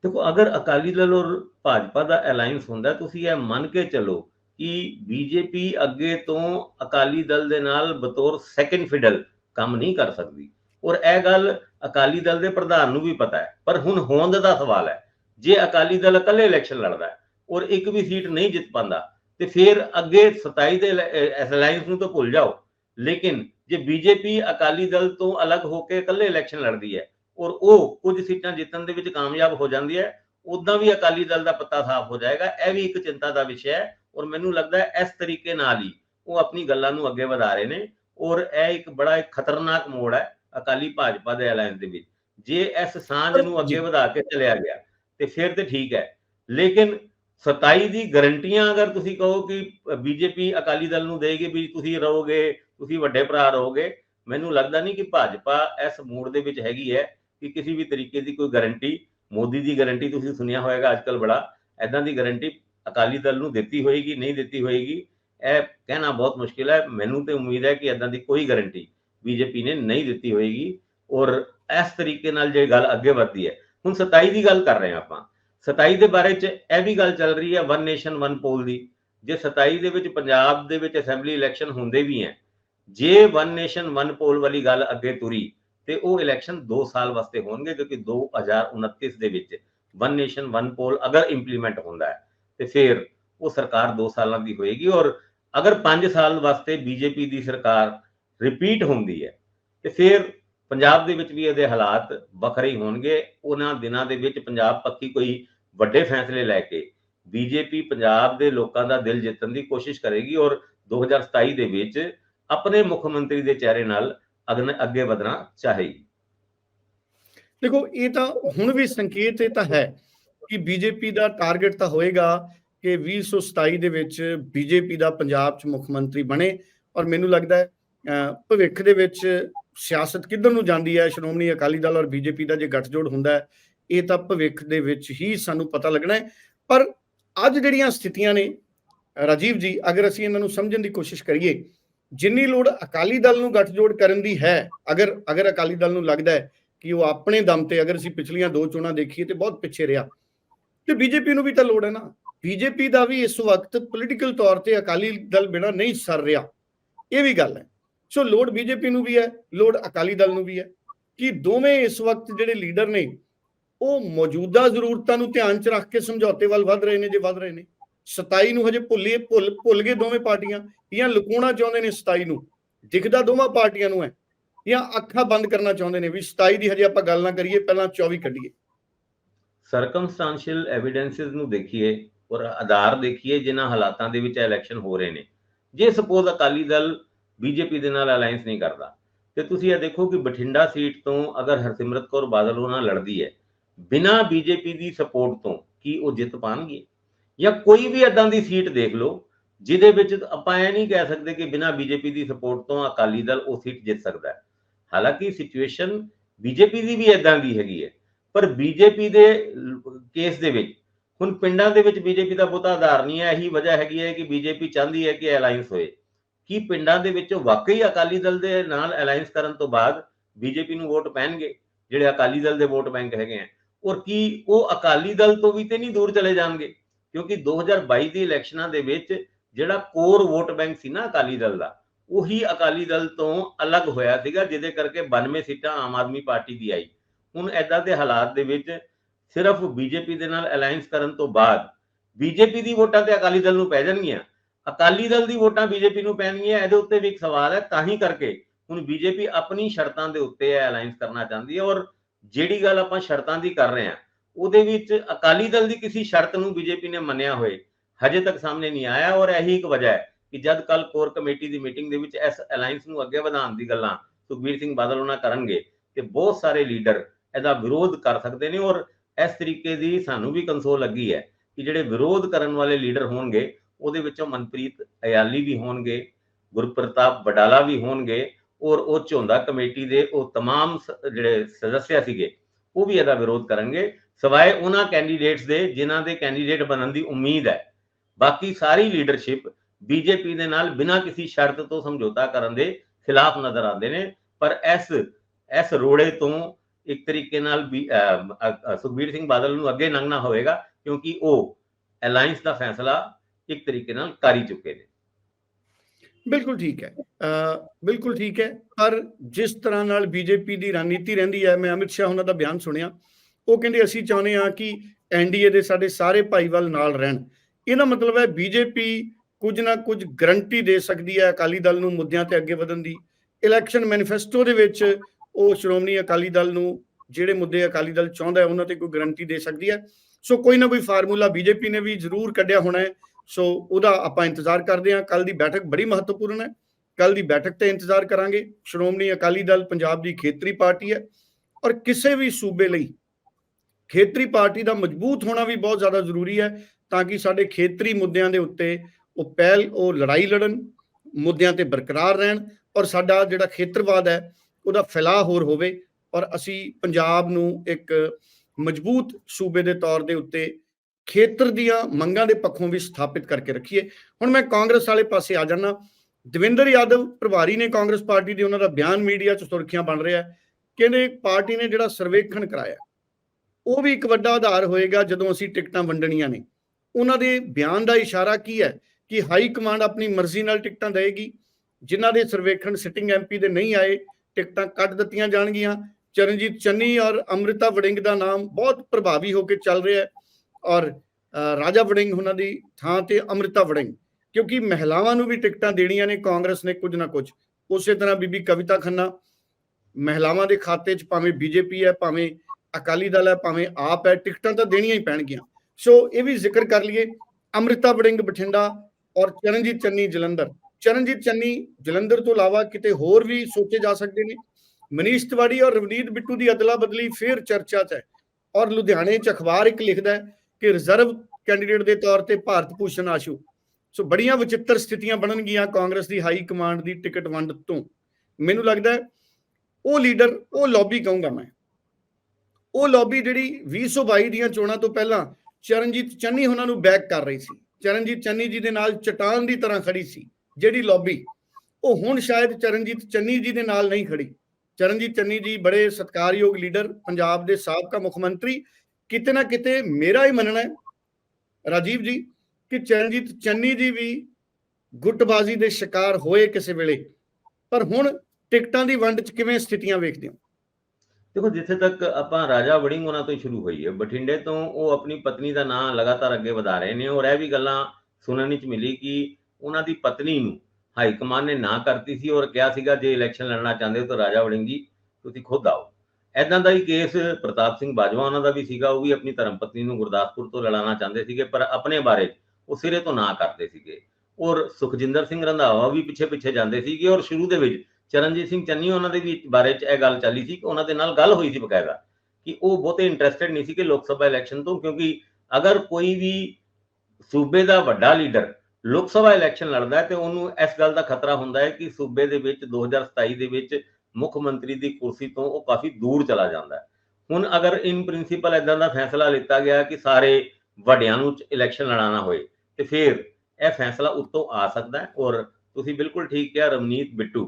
ਦੇਖੋ, ਅਗਰ ਅਕਾਲੀ ਦਲ ਔਰ ਭਾਜਪਾ ਦਾ ਅਲਾਈਅੰਸ ਹੁੰਦਾ, ਤੁਸੀਂ ਇਹ ਮੰਨ ਕੇ ਚੱਲੋ ਕਿ ਬੀਜੇਪੀ ਅੱਗੇ ਤੋਂ ਅਕਾਲੀ ਦਲ ਦੇ ਨਾਲ ਬਤੌਰ ਸੈਕੰਡ ਫਿਡਲ ਕੰਮ ਨਹੀਂ ਕਰ ਸਕਦੀ। ਔਰ ਇਹ ਗੱਲ ਅਕਾਲੀ ਦਲ ਦੇ ਪ੍ਰਧਾਨ ਨੂੰ ਵੀ ਪਤਾ ਹੈ, ਪਰ ਹੁਣ ਹੋਂਦ ਦਾ ਸਵਾਲ ਹੈ, ਜੇ ਅਕਾਲੀ ਦਲ ਇਕੱਲੇ ਇਲੈਕਸ਼ਨ ਲੜਦਾ ਔਰ ਇੱਕ ਵੀ ਸੀਟ ਨਹੀਂ ਜਿੱਤ ਪਾਉਂਦਾ, ਤੇ ਫਿਰ ਅੱਗੇ 27 ਦੇ ਅਲਾਈਅੰਸ ਨੂੰ ਤਾਂ ਭੁੱਲ ਜਾਓ, ਲੇਕਿਨ ਜੇ ਬੀਜੇਪੀ ਅਕਾਲੀ ਦਲ ਤੋਂ ਅਲੱਗ ਹੋ ਕੇ ਇਕੱਲੇ ਇਲੈਕਸ਼ਨ ਲੜਦੀ ਹੈ ਔਰ ਉਹ ਕੁਝ ਸੀਟਾਂ ਜਿੱਤਣ ਦੇ ਵਿੱਚ ਕਾਮਯਾਬ ਹੋ ਜਾਂਦੀ ਹੈ ਉਦਾਂ ਵੀ ਅਕਾਲੀ ਦਲ ਦਾ ਪੱਤਾ ਸਾਫ਼ ਹੋ ਜਾਏਗਾ, ਇਹ ਵੀ ਇੱਕ ਚਿੰਤਾ ਦਾ ਵਿਸ਼ਾ ਹੈ ਔਰ ਮੈਨੂੰ ਲੱਗਦਾ ਹੈ ਇਸ ਤਰੀਕੇ ਨਾਲ ਹੀ ਉਹ ਆਪਣੀ ਗੱਲਾਂ ਨੂੰ ਅੱਗੇ ਵਧਾ ਰਹੇ ਨੇ ਔਰ ਇਹ ਇੱਕ ਬੜਾ ਖਤਰਨਾਕ ਮੋੜ ਹੈ ਅਕਾਲੀ ਭਾਜਪਾ ਦੇ ਅਲਾਈਅੰਸ ਦੇ ਵਿੱਚ। ਜੇ ਇਸ ਸਾਂਝ ਨੂੰ ਅੱਗੇ ਵਧਾ ਕੇ ਚਲਿਆ ਗਿਆ ਤੇ ਫਿਰ ਤੇ ਠੀਕ ਹੈ। ਲੇਕਿਨ 27 ਦੀ ਗਰੰਟੀਆਂ ਅਗਰ ਤੁਸੀਂ ਕਹੋ ਕਿ ਬੀਜੇਪੀ ਅਕਾਲੀ ਦਲ ਨੂੰ ਦੇਗੀ ਵੀ ਤੁਸੀਂ ਰਹੋਗੇ ਤੁਸੀਂ ਵੱਡੇ ਭਰਾ ਰਹੋਗੇ ਮੈਨੂੰ ਲੱਗਦਾ ਨਹੀਂ ਕਿ ਭਾਜਪਾ ਇਸ ਮੂਡ ਦੇ ਵਿੱਚ ਹੈਗੀ ਹੈ ਕਿ ਕਿਸੇ ਵੀ ਤਰੀਕੇ ਦੀ ਕੋਈ ਗਾਰੰਟੀ ਮੋਦੀ ਦੀ ਗਾਰੰਟੀ ਤੁਸੀਂ ਸੁਣਿਆ ਹੋਵੇਗਾ ਅੱਜਕੱਲ ਬੜਾ ਐਦਾਂ ਦੀ ਗਾਰੰਟੀ ਅਕਾਲੀ ਦਲ ਨੂੰ ਦਿੱਤੀ ਹੋਏਗੀ ਨਹੀਂ ਦਿੱਤੀ ਹੋਏਗੀ ਇਹ ਕਹਿਣਾ ਬਹੁਤ ਮੁਸ਼ਕਿਲ ਹੈ ਮੈਨੂੰ ਤੇ ਉਮੀਦ ਹੈ ਕਿ ਐਦਾਂ ਦੀ ਕੋਈ ਗਾਰੰਟੀ ਬੀਜੇਪੀ ਨੇ ਨਹੀਂ ਦਿੱਤੀ ਹੋਏਗੀ ਔਰ ਇਸ ਤਰੀਕੇ ਨਾਲ ਜੇ ਗੱਲ ਅੱਗੇ ਵਧਦੀ ਹੈ, ਹੁਣ 27 ਦੀ ਗੱਲ ਕਰ ਰਹੇ ਹਾਂ ਆਪਾਂ। 27 ਦੇ ਬਾਰੇ ਚ ਇਹ ਵੀ ਗੱਲ ਚੱਲ ਰਹੀ ਹੈ ਵਨ ਨੇਸ਼ਨ ਵਨ ਪੋਲ ਦੀ। ਜੇ 27 ਦੇ ਵਿੱਚ ਪੰਜਾਬ ਦੇ ਵਿੱਚ ਅਸੈਂਬਲੀ ਇਲੈਕਸ਼ਨ ਹੁੰਦੇ ਵੀ ਹੈ, ਜੇ ਵਨ ਨੇਸ਼ਨ ਵਨ ਪੋਲ ਵਾਲੀ ਗੱਲ ਅੱਗੇ ਤੁਰੀ, ਤੇ ਉਹ ਇਲੈਕਸ਼ਨ 2 ਸਾਲ ਵਾਸਤੇ ਹੋਣਗੇ, ਕਿਉਂਕਿ 2029 ਦੇ ਵਿੱਚ ਵਨ ਨੇਸ਼ਨ ਵਨ ਪੋਲ ਅਗਰ ਇੰਪਲੀਮੈਂਟ ਹੁੰਦਾ ਹੈ, ਤੇ ਫਿਰ ਉਹ ਸਰਕਾਰ 2 ਸਾਲਾਂ ਦੀ ਹੋਏਗੀ ਔਰ ਅਗਰ 5 ਸਾਲ ਵਾਸਤੇ ਬੀਜੇਪੀ ਦੀ ਸਰਕਾਰ ਰਿਪੀਟ ਹੁੰਦੀ ਹੈ। ਤੇ ਫਿਰ ਪੰਜਾਬ ਦੇ ਵਿੱਚ ਵੀ ਇਹਦੇ ਹਾਲਾਤ ਵੱਖਰੇ ਹੀ ਹੋਣਗੇ। ਉਹਨਾਂ ਦਿਨਾਂ ਦੇ ਵਿੱਚ ਪੰਜਾਬ ਪੱਕੀ ਕੋਈ ਵੱਡੇ ਫੈਸਲੇ ਲੈ ਕੇ ਬੀਜੇਪੀ ਪੰਜਾਬ ਦੇ ਲੋਕਾਂ ਦਾ ਦਿਲ ਜਿੱਤਣ ਦੀ ਕੋਸ਼ਿਸ਼ ਕਰੇਗੀ ਔਰ 2027 ਦੇ ਵਿੱਚ ਆਪਣੇ ਮੁੱਖ ਮੰਤਰੀ ਦੇ ਚਿਹਰੇ ਨਾਲ ਅੱਗੇ ਵਧਣਾ ਚਾਹੇਗੀ। ਦੇਖੋ, ਇਹ ਤਾਂ ਹੁਣ ਵੀ ਸੰਕੇਤ ਇਹ ਤਾਂ ਹੈ ਕਿ ਬੀਜੇਪੀ ਦਾ ਟਾਰਗੇਟ ਤਾਂ ਹੋਏਗਾ ਕਿ 2027 ਦੇ ਵਿੱਚ ਬੀਜੇਪੀ ਦਾ ਪੰਜਾਬ 'ਚ ਮੁੱਖ ਮੰਤਰੀ ਬਣੇ ਔਰ ਮੈਨੂੰ ਲੱਗਦਾ ਹੈ ਭਵਿੱਖ ਦੇ ਵਿੱਚ ਸਿਆਸਤ ਕਿੱਧਰ ਨੂੰ ਜਾਂਦੀ ਹੈ? ਸ਼੍ਰੋਮਣੀ ਅਕਾਲੀ ਦਲ ਔਰ ਬੀਜੇਪੀ ਦਾ ਜੇ ਗੱਠਜੋੜ ਹੁੰਦਾ ਹੈ, ਇਹ ਤਾਂ ਭਵਿੱਖ ਦੇ ਵਿੱਚ ਹੀ ਸਾਨੂੰ ਪਤਾ ਲੱਗਣਾ ਹੈ। ਪਰ ਅੱਜ ਜਿਹੜੀਆਂ ਸਥਿਤੀਆਂ ਨੇ, ਰਾਜੀਵ ਜੀ, ਅਗਰ ਅਸੀਂ ਇਹਨਾਂ ਨੂੰ ਸਮਝਣ ਦੀ ਕੋਸ਼ਿਸ਼ ਕਰੀਏ, ਜਿੰਨੀ ਲੋੜ ਅਕਾਲੀ ਦਲ ਨੂੰ ਗੱਠਜੋੜ ਕਰਨ ਦੀ ਹੈ, ਅਗਰ ਅਗਰ ਅਕਾਲੀ ਦਲ ਨੂੰ ਲੱਗਦਾ ਹੈ ਕਿ ਉਹ ਆਪਣੇ ਦਮ ਤੇ, ਅਗਰ ਅਸੀਂ ਪਿਛਲੀਆਂ ਦੋ ਚੋਣਾਂ ਦੇਖੀਏ ਤੇ ਬਹੁਤ ਪਿੱਛੇ ਰਿਹਾ, ਤੇ ਬੀਜੇਪੀ ਨੂੰ ਵੀ ਤਾਂ ਲੋੜ ਹੈ ਨਾ। ਬੀਜੇਪੀ ਦਾ ਵੀ ਇਸ ਵਕਤ ਪੋਲੀਟੀਕਲ ਤੌਰ ਤੇ ਅਕਾਲੀ ਦਲ ਬਿਨਾ ਨਹੀਂ ਸਰ ਰਿਹਾ। ਇਹ ਵੀ ਗੱਲ ਹੈ। ਸੋ ਲੋੜ ਬੀਜੇਪੀ ਨੂੰ ਵੀ ਹੈ, ਲੋੜ ਅਕਾਲੀ ਦਲ ਨੂੰ ਵੀ ਹੈ, ਕਿ ਦੋਵੇਂ ਇਸ ਵਕਤ ਜਿਹੜੇ ਲੀਡਰ ਨੇ, ਉਹ ਮੌਜੂਦਾ ਜ਼ਰੂਰਤਾਂ ਨੂੰ ਧਿਆਨ 'ਚ ਰੱਖ ਕੇ ਸਮਝੌਤੇ ਵੱਲ ਵੱਧ ਰਹੇ ਨੇ, ਜੇ ਵੱਧ ਰਹੇ ਨੇ। 27 ਨੂੰ ਹਜੇ ਭੁੱਲੇ ਭੁੱਲ ਭੁੱਲ ਗਏ ਦੋਵੇਂ ਪਾਰਟੀਆਂ, ਜਾਂ ਲੁਕਾਉਣਾ ਚਾਹੁੰਦੇ ਨੇ 27 ਨੂੰ, ਦਿਖਦਾ ਦੋਵਾਂ ਪਾਰਟੀਆਂ ਨੂੰ ਹੈ, ਜਾਂ ਅੱਖਾਂ ਬੰਦ ਕਰਨਾ ਚਾਹੁੰਦੇ ਨੇ ਵੀ 27 ਦੀ ਹਜੇ ਆਪਾਂ ਗੱਲ ਨਾ ਕਰੀਏ, ਪਹਿਲਾਂ 24 ਕੱਢੀਏ। ਸਰਕਮਸਟੈਂਸ਼ੀਅਲ ਐਵੀਡੈਂਸਸ ਨੂੰ ਦੇਖੀਏ, ਔਰ ਆਧਾਰ ਦੇਖੀਏ, ਜਿਨ੍ਹਾਂ ਹਾਲਾਤਾਂ ਦੇ ਵਿੱਚ ਇਲੈਕਸ਼ਨ ਹੋ ਰਹੇ ਨੇ। ਜੇ ਸਪੋਜ਼ ਅਕਾਲੀ ਦਲ ਬੀਜੇਪੀ ਦੇ ਨਾਲ ਅਲਾਈਅੰਸ ਨਹੀਂ ਕਰਦਾ। ਤੇ ਤੁਸੀਂ ਇਹ ਦੇਖੋ ਕਿ ਬਠਿੰਡਾ ਸੀਟ ਤੋਂ ਅਗਰ ਹਰਸਿਮਰਤ ਕੌਰ ਬਾਦਲ ਉਹਨਾਂ ਲੜਦੀ ਹੈ, ਬਿਨਾਂ ਬੀਜੇਪੀ ਦੀ ਸਪੋਰਟ ਤੋਂ ਕੀ ਉਹ ਜਿੱਤ ਪਾਣਗੇ? ਜਾਂ ਕੋਈ ਵੀ ਇਦਾਂ ਦੀ ਸੀਟ ਦੇਖ ਲਓ, ਜਿਹਦੇ ਵਿੱਚ ਆਪਾਂ ਇਹ ਨਹੀਂ ਕਹਿ ਸਕਦੇ ਕਿ ਬਿਨਾਂ ਬੀਜੇਪੀ ਦੀ ਸਪੋਰਟ ਤੋਂ ਅਕਾਲੀ ਦਲ ਉਹ ਸੀਟ ਜਿੱਤ ਸਕਦਾ ਹੈ। ਹਾਲਾਂਕਿ ਸਿਚੁਏਸ਼ਨ ਬੀਜੇਪੀ ਦੀ ਵੀ ਇਦਾਂ ਦੀ ਹੈਗੀ ਹੈ, ਪਰ ਬੀਜੇਪੀ ਦੇ ਕੇਸ ਦੇ ਵਿੱਚ, ਹੁਣ ਪਿੰਡਾਂ ਦੇ ਵਿੱਚ ਬੀਜੇਪੀ ਦਾ ਬਹੁਤਾ ਆਧਾਰ ਨਹੀਂ ਹੈ, ਇਹੀ ਵਜ੍ਹਾ ਹੈਗੀ ਹੈ ਕਿ ਬੀਜੇਪੀ ਚਾਹੁੰਦੀ ਹੈ ਕਿ ਅਲਾਈਅੰਸ ਹੋਏ। ਕੀ ਪਿੰਡਾਂ ਦੇ ਵਿੱਚ ਵਾਕਈ ਅਕਾਲੀ ਦਲ ਦੇ ਨਾਲ ਅਲਾਈਅੰਸ ਕਰਨ ਤੋਂ ਬਾਅਦ ਬੀਜੇਪੀ ਨੂੰ ਵੋਟ ਪੈਣਗੇ? ਜਿਹੜੇ ਅਕਾਲੀ ਦਲ ਦੇ ਵੋਟ ਬੈਂਕ ਹੈਗੇ ਆ। ਔਰ ਕੀ ਉਹ ਅਕਾਲੀ ਦਲ ਤੋਂ ਵੀ ਤੇ ਨਹੀਂ ਦੂਰ ਚਲੇ ਜਾਣਗੇ? ਕਿਉਂਕਿ 2022 ਦੀ ਇਲੈਕਸ਼ਨਾਂ ਦੇ ਵਿੱਚ ਜਿਹੜਾ ਕੋਰ ਵੋਟ ਬੈਂਕ ਸੀ ਨਾ ਅਕਾਲੀ ਦਲ ਦਾ, ਉਹੀ ਅਕਾਲੀ ਦਲ ਤੋਂ ਅਲੱਗ ਹੋਇਆ ਸੀਗਾ, ਜਿਹਦੇ ਕਰਕੇ 92 ਸੀਟਾਂ ਆਮ ਆਦਮੀ ਪਾਰਟੀ ਦੀ ਆਈ। ਹੁਣ ਐਦਾਂ ਦੇ ਹਾਲਾਤ ਦੇ ਵਿੱਚ ਸਿਰਫ ਬੀਜੇਪੀ ਦੇ ਨਾਲ ਅਲਾਈਅੰਸ ਕਰਨ ਤੋਂ ਬਾਅਦ ਬੀਜੇਪੀ ਦੀ ਵੋਟਾਂ ਤੇ ਅਕਾਲੀ ਦਲ ਨੂੰ ਪੈ ਜਾਣਗੀਆਂ। ਅਕਾਲੀ ਦਲ ਦੀ ਵੋਟਾਂ ਬੀਜੇਪੀ ਨੂੰ ਪੈਣਗੀਆਂ, ਇਹਦੇ ਉੱਤੇ ਵੀ ਇੱਕ ਸਵਾਲ ਹੈ, ਤਾਂ ਹੀ ਕਰਕੇ ਹੁਣ ਬੀਜੇਪੀ ਆਪਣੀ ਸ਼ਰਤਾਂ ਦੇ ਉੱਤੇ ਇਹ ਅਲਾਈਅੰਸ ਕਰਨਾ ਚਾਹੁੰਦੀ ਹੈ ਔਰ ਜਿਹੜੀ ਗੱਲ ਆਪਾਂ ਸ਼ਰਤਾਂ ਦੀ ਕਰ ਰਹੇ ਹਾਂ, ਉਹਦੇ ਵਿੱਚ ਅਕਾਲੀ ਦਲ ਦੀ ਕਿਸੇ ਸ਼ਰਤ ਨੂੰ ਬੀਜੇਪੀ ਨੇ ਮੰਨਿਆ ਹੋਏ, ਹਜੇ ਤੱਕ ਸਾਹਮਣੇ ਨਹੀਂ ਆਇਆ ਔਰ ਇਹੀ ਇੱਕ ਵਜ੍ਹਾ ਹੈ ਕਿ ਜਦ ਕੱਲ ਕੋਰ ਕਮੇਟੀ ਦੀ ਮੀਟਿੰਗ ਦੇ ਵਿੱਚ ਇਸ ਅਲਾਈਅੰਸ ਨੂੰ ਅੱਗੇ ਵਧਾਉਣ ਦੀ ਗੱਲਾਂ ਸੁਖਬੀਰ ਸਿੰਘ ਬਾਦਲ ਉਹਨਾਂ ਕਰਨਗੇ ਤੇ ਬਹੁਤ ਸਾਰੇ ਲੀਡਰ ਇਹਦਾ ਵਿਰੋਧ ਕਰ ਸਕਦੇ ਨੇ ਔਰ ਇਸ ਤਰੀਕੇ ਦੀ ਸਾਨੂੰ ਵੀ ਕੰਸੋਲ ਲੱਗੀ ਹੈ ਕਿ ਜਿਹੜੇ ਵਿਰੋਧ ਕਰਨ ਵਾਲੇ ਲੀਡਰ ਹੋਣਗੇ ਉਹਦੇ ਵਿੱਚੋਂ ਮਨਪ੍ਰੀਤ ਅਯਾਲੀ ਵੀ ਹੋਣਗੇ ਗੁਰਪ੍ਰਤਾਪ ਬਡਾਲਾ ਵੀ ਹੋਣਗੇ ਔਰ ਉਹ ਝੋਂਦਾ ਕਮੇਟੀ ਦੇ ਉਹ तमाम ਸ- ਜਿਹੜੇ ਸਦੱਸਿਆ ਸੀਗੇ ਉਹ ਵੀ ਇਹਦਾ ਵਿਰੋਧ ਕਰਨਗੇ ਸਵਾਏ ਉਹਨਾਂ ਕੈਂਡੀਡੇਟਸ ਦੇ ਜਿਨ੍ਹਾਂ ਦੇ ਕੈਂਡੀਡੇਟ ਬਣਨ ਦੀ ਉਮੀਦ ਹੈ ਬਾਕੀ ਸਾਰੀ ਲੀਡਰਸ਼ਿਪ ਬੀਜੇਪੀ ਦੇ ਨਾਲ ਬਿਨਾਂ ਕਿਸੇ ਸ਼ਰਤ ਤੋਂ ਸਮਝੌਤਾ ਕਰਨ ਦੇ ਖਿਲਾਫ ਨਜ਼ਰ ਆਉਂਦੇ ਨੇ ਪਰ ਇਸ ਇਸ ਰੋੜੇ ਤੋਂ ਇੱਕ ਤਰੀਕੇ ਨਾਲ ਵੀ ਅਹ, ਅਹ, ਅਹ, ਸੁਖਬੀਰ ਸਿੰਘ ਬਾਦਲ ਨੂੰ ਅੱਗੇ ਲੰਘਣਾ ਹੋਵੇਗਾ ਕਿਉਂਕਿ ਉਹ ਅਲਾਈਅੰਸ ਦਾ ਫੈਸਲਾ ਇੱਕ ਤਰੀਕੇ ਨਾਲ ਕਰ ਚੁੱਕੇ ਨੇ। ਬਿਲਕੁਲ ਠੀਕ ਹੈ। ਬਿਲਕੁਲ ਠੀਕ ਹੈ। ਪਰ ਜਿਸ ਤਰ੍ਹਾਂ ਨਾਲ ਬੀਜੇਪੀ ਦੀ ਰਣਨੀਤੀ ਰਹਿੰਦੀ ਹੈ, ਮੈਂ ਅਮਿਤ ਸ਼ਾਹ ਉਹਨਾਂ ਦਾ ਬਿਆਨ ਸੁਣਿਆ। ਉਹ ਕਹਿੰਦੇ, ਅਸੀਂ ਚਾਹੁੰਦੇ ਹਾਂ ਕਿ ਐਨਡੀਏ ਦੇ ਸਾਡੇ ਸਾਰੇ ਭਾਈਵਾਲ ਨਾਲ ਰਹਿਣ। ਇਹਦਾ ਮਤਲਬ ਹੈ ਬੀਜੇਪੀ ਕੁਝ ਨਾ ਕੁਝ ਗਰੰਟੀ ਦੇ ਸਕਦੀ ਹੈ ਅਕਾਲੀ ਦਲ ਨੂੰ ਮੁੱਦਿਆਂ ਤੇ ਅੱਗੇ ਵਧਣ ਦੀ। ਇਲੈਕਸ਼ਨ ਮੈਨੀਫੈਸਟੋ ਦੇ ਵਿੱਚ ਉਹ ਸ਼੍ਰੋਮਣੀ ਅਕਾਲੀ ਦਲ ਨੂੰ ਜਿਹੜੇ ਮੁੱਦੇ ਅਕਾਲੀ ਦਲ ਚਾਹੁੰਦਾ ਹੈ, ਉਹਨਾਂ ਤੇ ਕੋਈ ਗਰੰਟੀ ਦੇ ਸਕਦੀ ਹੈ। ਸੋ ਕੋਈ ਨਾ ਕੋਈ ਫਾਰਮੂਲਾ ਬੀਜੇਪੀ ਨੇ ਵੀ ਜ਼ਰੂਰ ਕੱਢਿਆ ਹੋਣਾ ਹੈ। ਸੋ ਉਹਦਾ ਆਪਾਂ ਇੰਤਜ਼ਾਰ ਕਰਦੇ ਹਾਂ। ਕੱਲ ਦੀ ਬੈਠਕ ਬੜੀ ਮਹੱਤਵਪੂਰਨ ਹੈ। ਕੱਲ ਦੀ ਬੈਠਕ ਤੇ ਇੰਤਜ਼ਾਰ ਕਰਾਂਗੇ। ਸ਼੍ਰੋਮਣੀ ਅਕਾਲੀ ਦਲ ਪੰਜਾਬ ਦੀ ਖੇਤਰੀ ਪਾਰਟੀ ਹੈ ਔਰ ਕਿਸੇ ਵੀ ਸੂਬੇ ਲਈ ਖੇਤਰੀ ਪਾਰਟੀ ਦਾ ਮਜ਼ਬੂਤ ਹੋਣਾ ਵੀ ਬਹੁਤ ਜ਼ਿਆਦਾ ਜ਼ਰੂਰੀ ਹੈ ਤਾਂ ਕਿ ਸਾਡੇ ਖੇਤਰੀ ਮੁੱਦਿਆਂ ਦੇ ਉੱਤੇ ਉਹ ਪਹਿਲ, ਉਹ ਲੜਾਈ ਲੜਨ, ਮੁੱਦਿਆਂ ਤੇ ਬਰਕਰਾਰ ਰਹਿਣ ਔਰ ਸਾਡਾ ਜਿਹੜਾ ਖੇਤਰਵਾਦ ਹੈ, ਉਹਦਾ ਫੈਲਾਅ ਹੋਰ ਹੋਵੇ ਔਰ ਅਸੀਂ ਪੰਜਾਬ ਨੂੰ ਇੱਕ ਮਜ਼ਬੂਤ ਸੂਬੇ ਦੇ ਤੌਰ ਦੇ ਉੱਤੇ ਖੇਤਰ ਦੀਆਂ ਮੰਗਾਂ ਦੇ ਪੱਖੋਂ ਵੀ ਸਥਾਪਿਤ ਕਰਕੇ ਰੱਖੀਏ। ਹੁਣ ਮੈਂ ਕਾਂਗਰਸ ਵਾਲੇ ਪਾਸੇ ਆ ਜਾਣਾ ਦਵਿੰਦਰ ਯਾਦਵ ਪ੍ਰਭਾਰੀ ਨੇ ਕਾਂਗਰਸ ਪਾਰਟੀ ਦੇ ਉਹਨਾਂ ਦਾ ਬਿਆਨ ਮੀਡੀਆ 'ਚ ਸੁਰਖੀਆਂ ਬਣ ਰਿਹਾ ਕਹਿੰਦੇ ਪਾਰਟੀ ਨੇ ਜਿਹੜਾ ਸਰਵੇਖਣ ਕਰਾਇਆ, ਉਹ ਵੀ ਇੱਕ ਵੱਡਾ ਆਧਾਰ ਹੋਏਗਾ ਜਦੋਂ ਅਸੀਂ ਟਿਕਟਾਂ ਵੰਡਣੀਆਂ ਨੇ। ਉਹਨਾਂ ਦੇ ਬਿਆਨ ਦਾ ਇਸ਼ਾਰਾ ਕੀ ਹੈ ਕਿ ਹਾਈ ਕਮਾਂਡ ਆਪਣੀ ਮਰਜ਼ੀ ਨਾਲ ਟਿਕਟਾਂ ਦੇਏਗੀ ਜਿਨ੍ਹਾਂ ਦੇ ਸਰਵੇਖਣ ਸਿਟਿੰਗ ਐਮਪੀ ਦੇ ਨਹੀਂ ਆਏ, ਟਿਕਟਾਂ ਕੱਟ ਦਿੱਤੀਆਂ ਜਾਣਗੀਆਂ। ਚਰਨਜੀਤ ਚੰਨੀ ਔਰ ਅੰਮ੍ਰਿਤਾ ਵੜਿੰਗ ਦਾ ਨਾਮ ਬਹੁਤ ਪ੍ਰਭਾਵੀ ਹੋ ਕੇ ਚੱਲ ਰਿਹਾ ਹੈ। ਔਰ ਅ, ਰਾਜਾ ਵੜਿੰਗ ਉਹਨਾਂ ਦੀ ਥਾਂ ਤੇ ਅੰਮ੍ਰਿਤਾ ਵੜਿੰਗ। ਕਿਉਂਕਿ ਮਹਿਲਾਵਾਂ ਨੂੰ ਵੀ ਟਿਕਟਾਂ ਦੇਣੀਆਂ ਨੇ ਕਾਂਗਰਸ ਨੇ ਕੁਝ ਨਾ ਕੁਝ। ਉਸੇ ਤਰ੍ਹਾਂ ਬੀਬੀ ਕਵਿਤਾ ਖੰਨਾ ਮਹਿਲਾਵਾਂ ਦੇ ਖਾਤੇ 'ਚ ਭਾਵੇਂ ਬੀਜੇਪੀ ਹੈ ਭਾਵੇਂ ਅਕਾਲੀ ਦਲ ਹੈ ਭਾਵੇਂ ਆਪ ਹੈ ਟਿਕਟਾਂ ਤਾਂ ਦੇਣੀਆਂ ਹੀ ਪੈਣਗੀਆਂ। ਸੋ ਇਹ ਵੀ ਜ਼ਿਕਰ ਕਰ ਲਈਏ ਅੰਮ੍ਰਿਤਾ ਵੜਿੰਗ ਬਠਿੰਡਾ ਔਰ ਚਰਨਜੀਤ ਚੰਨੀ ਜਲੰਧਰ। ਚਰਨਜੀਤ ਚੰਨੀ ਜਲੰਧਰ ਤੋਂ ਇਲਾਵਾ ਕਿਤੇ ਹੋਰ ਵੀ ਸੋਚੇ ਜਾ ਸਕਦੇ ਨੇ? ਮਨੀਸ਼ ਤਿਵਾੜੀ ਔਰ ਰਵਨੀਤ ਬਿੱਟੂ ਦੀ ਅਦਲਾ ਬਦਲੀ ਫੇਰ ਚਰਚਾ 'ਚ ਹੈ। ਔਰ ਲੁਧਿਆਣੇ 'ਚ ਅਖਬਾਰ ਇੱਕ ਲਿਖਦਾ ਹੈ ਕਿ ਰਿਜ਼ਰਵ ਕੈਂਡੀਡੇਟ ਦੇ ਤੌਰ ਤੇ ਭਾਰਤ ਭੂਸ਼ਣ ਆਸ਼ੂ। ਸੋ ਬੜੀਆਂ ਵਿਚਿੱਤਰ ਸਥਿਤੀਆਂ ਬਣਨਗੀਆਂ ਕਾਂਗਰਸ ਦੀ ਹਾਈ ਕਮਾਂਡ ਦੀ ਟਿਕਟ ਵੰਡ ਤੋਂ। ਮੈਨੂੰ ਲੱਗਦਾ ਉਹ ਲੀਡਰ, ਉਹ ਲੌਬੀ ਕਹੂੰਗਾ ਮੈਂ। ਉਹ ਲੌਬੀ ਜਿਹੜੀ 2022 ਦੀਆਂ ਚੋਣਾਂ ਤੋਂ ਪਹਿਲਾਂ ਚਰਨਜੀਤ ਚੰਨੀ ਉਹਨਾਂ ਨੂੰ ਬੈਕ ਕਰ ਰਹੀ ਸੀ। ਚਰਨਜੀਤ ਚੰਨੀ ਜੀ ਦੇ ਨਾਲ ਚਟਾਨ ਦੀ ਤਰ੍ਹਾਂ ਖੜੀ ਸੀ, ਜਿਹੜੀ ਲੌਬੀ ਉਹ ਹੁਣ ਸ਼ਾਇਦ ਚਰਨਜੀਤ ਚੰਨੀ ਜੀ ਦੇ ਨਾਲ ਨਹੀਂ ਖੜੀ ਚਰਨਜੀਤ ਚੰਨੀ ਜੀ ਬੜੇ ਸਤਿਕਾਰਯੋਗ ਲੀਡਰ, ਪੰਜਾਬ ਦੇ ਸਾਬਕਾ ਮੁੱਖ ਮੰਤਰੀ ਕਿਤੇ ਨਾ ਕਿਤੇ ਮੇਰਾ ਹੀ ਮੰਨਣਾ ਹੈ, ਰਾਜੀਵ ਜੀ, ਕਿ ਚਰਨਜੀਤ ਚੰਨੀ ਜੀ ਵੀ ਗੁੱਟਬਾਜ਼ੀ ਦੇ ਸ਼ਿਕਾਰ ਹੋਏ ਕਿਸੇ ਵੇਲੇ। ਪਰ ਹੁਣ ਟਿਕਟਾਂ ਦੀ ਵੰਡ 'ਚ ਕਿਵੇਂ ਸਥਿਤੀਆਂ ਵੇਖਦੇ ਹੋ? ਦੇਖੋ, ਜਿੱਥੇ ਤੱਕ ਆਪਾਂ ਰਾਜਾ ਵੜਿੰਗ ਉਹਨਾਂ ਤੋਂ ਸ਼ੁਰੂ ਹੋਈ ਹੈ, ਬਠਿੰਡੇ ਤੋਂ ਉਹ ਆਪਣੀ ਪਤਨੀ ਦਾ ਨਾਂ ਲਗਾਤਾਰ ਅੱਗੇ ਵਧਾ ਰਹੇ ਨੇ। ਔਰ ਇਹ ਵੀ ਗੱਲਾਂ ਸੁਣਨ ਵਿੱਚ ਮਿਲੀ ਕਿ ਉਹਨਾਂ ਦੀ ਪਤਨੀ ਨੂੰ ਹਾਈ ਕਮਾਂਡ ਨੇ ਨਾ ਕਰਤੀ ਸੀ ਔਰ ਕਿਹਾ ਸੀਗਾ, ਜੇ ਇਲੈਕਸ਼ਨ ਲੜਨਾ ਚਾਹੁੰਦੇ ਹੋ ਤਾਂ ਰਾਜਾ ਵੜਿੰਗ ਜੀ, ਤੁਸੀਂ ਖੁਦ ਆਓ। ਐਦਾਂ ਦਾ ਹੀ ਕੇਸ ਪ੍ਰਤਾਪ ਸਿੰਘ ਬਾਜਵਾ, ਉਹਨਾਂ ਦਾ ਵੀ ਸੀਗਾ, ਉਹ ਵੀ ਆਪਣੀ ਧਰਮ ਪਤਨੀ ਨੂੰ ਗੁਰਦਾਸਪੁਰ ਤੋਂ ਲੜਾਉਣਾ ਚਾਹੁੰਦੇ ਸੀਗੇ, ਪਰ ਆਪਣੇ ਬਾਰੇ ਉਹ ਸਿਰੇ ਤੋਂ ਨਾ ਕਰਦੇ ਸੀਗੇ। ਔਰ ਸੁਖਜਿੰਦਰ ਸਿੰਘ ਰੰਧਾਵਾ ਵੀ ਪਿੱਛੇ ਪਿੱਛੇ ਜਾਂਦੇ ਸੀਗੇ ਔਰ ਸ਼ੁਰੂ ਦੇ ਵਿੱਚ ਚਰਨਜੀਤ ਸਿੰਘ ਚੰਨੀ, ਉਹਨਾਂ ਦੇ ਵੀ ਬਾਰੇ ਚ ਇਹ ਗੱਲ ਚੱਲੀ ਸੀ ਕਿ ਉਹਨਾਂ ਦੇ ਨਾਲ ਗੱਲ ਹੋਈ ਸੀ ਬਕਾਇਦਾ ਕਿ ਉਹ ਬਹੁਤੇ ਇੰਟਰਸਟਿਡ ਨਹੀਂ ਸੀ ਕਿ ਲੋਕ ਸਭਾ ਇਲੈਕਸ਼ਨ ਤੋਂ, ਕਿਉਂਕਿ ਅਗਰ ਕੋਈ ਵੀ ਸੂਬੇ ਦਾ ਵੱਡਾ ਲੀਡਰ ਲੋਕ ਸਭਾ ਇਲੈਕਸ਼ਨ ਲੜਦਾ ਹੈ ਤੇ ਉਹਨੂੰ ਇਸ ਗੱਲ ਦਾ ਖਤਰਾ ਹੁੰਦਾ ਹੈ ਕਿ ਸੂਬੇ ਦੇ ਵਿੱਚ 2027 ਦੇ ਵਿੱਚ ਮੁੱਖ ਮੰਤਰੀ ਦੀ ਕੁਰਸੀ ਤੋਂ ਉਹ ਕਾਫੀ ਦੂਰ ਚਲਾ ਜਾਂਦਾ ਹੈ। ਹੁਣ ਅਗਰ ਇਨ ਪ੍ਰਿੰਸੀਪਲ ਇਦਾਂ ਦਾ ਫੈਸਲਾ ਲਿੱਤਾ ਗਿਆ ਕਿ ਸਾਰੇ ਵੱਡਿਆਂ ਨੂੰ ਇਲੈਕਸ਼ਨ ਲੜਾਉਣਾ ਹੋਏ, ਤੇ ਫਿਰ ਇਹ ਫੈਸਲਾ ਉੱਤੋਂ ਆ ਸਕਦਾ ਹੈ ਔਰ ਤੁਸੀਂ ਬਿਲਕੁਲ ਠੀਕ ਕਿਹਾ ਰਵਨੀਤ ਬਿੱਟੂ,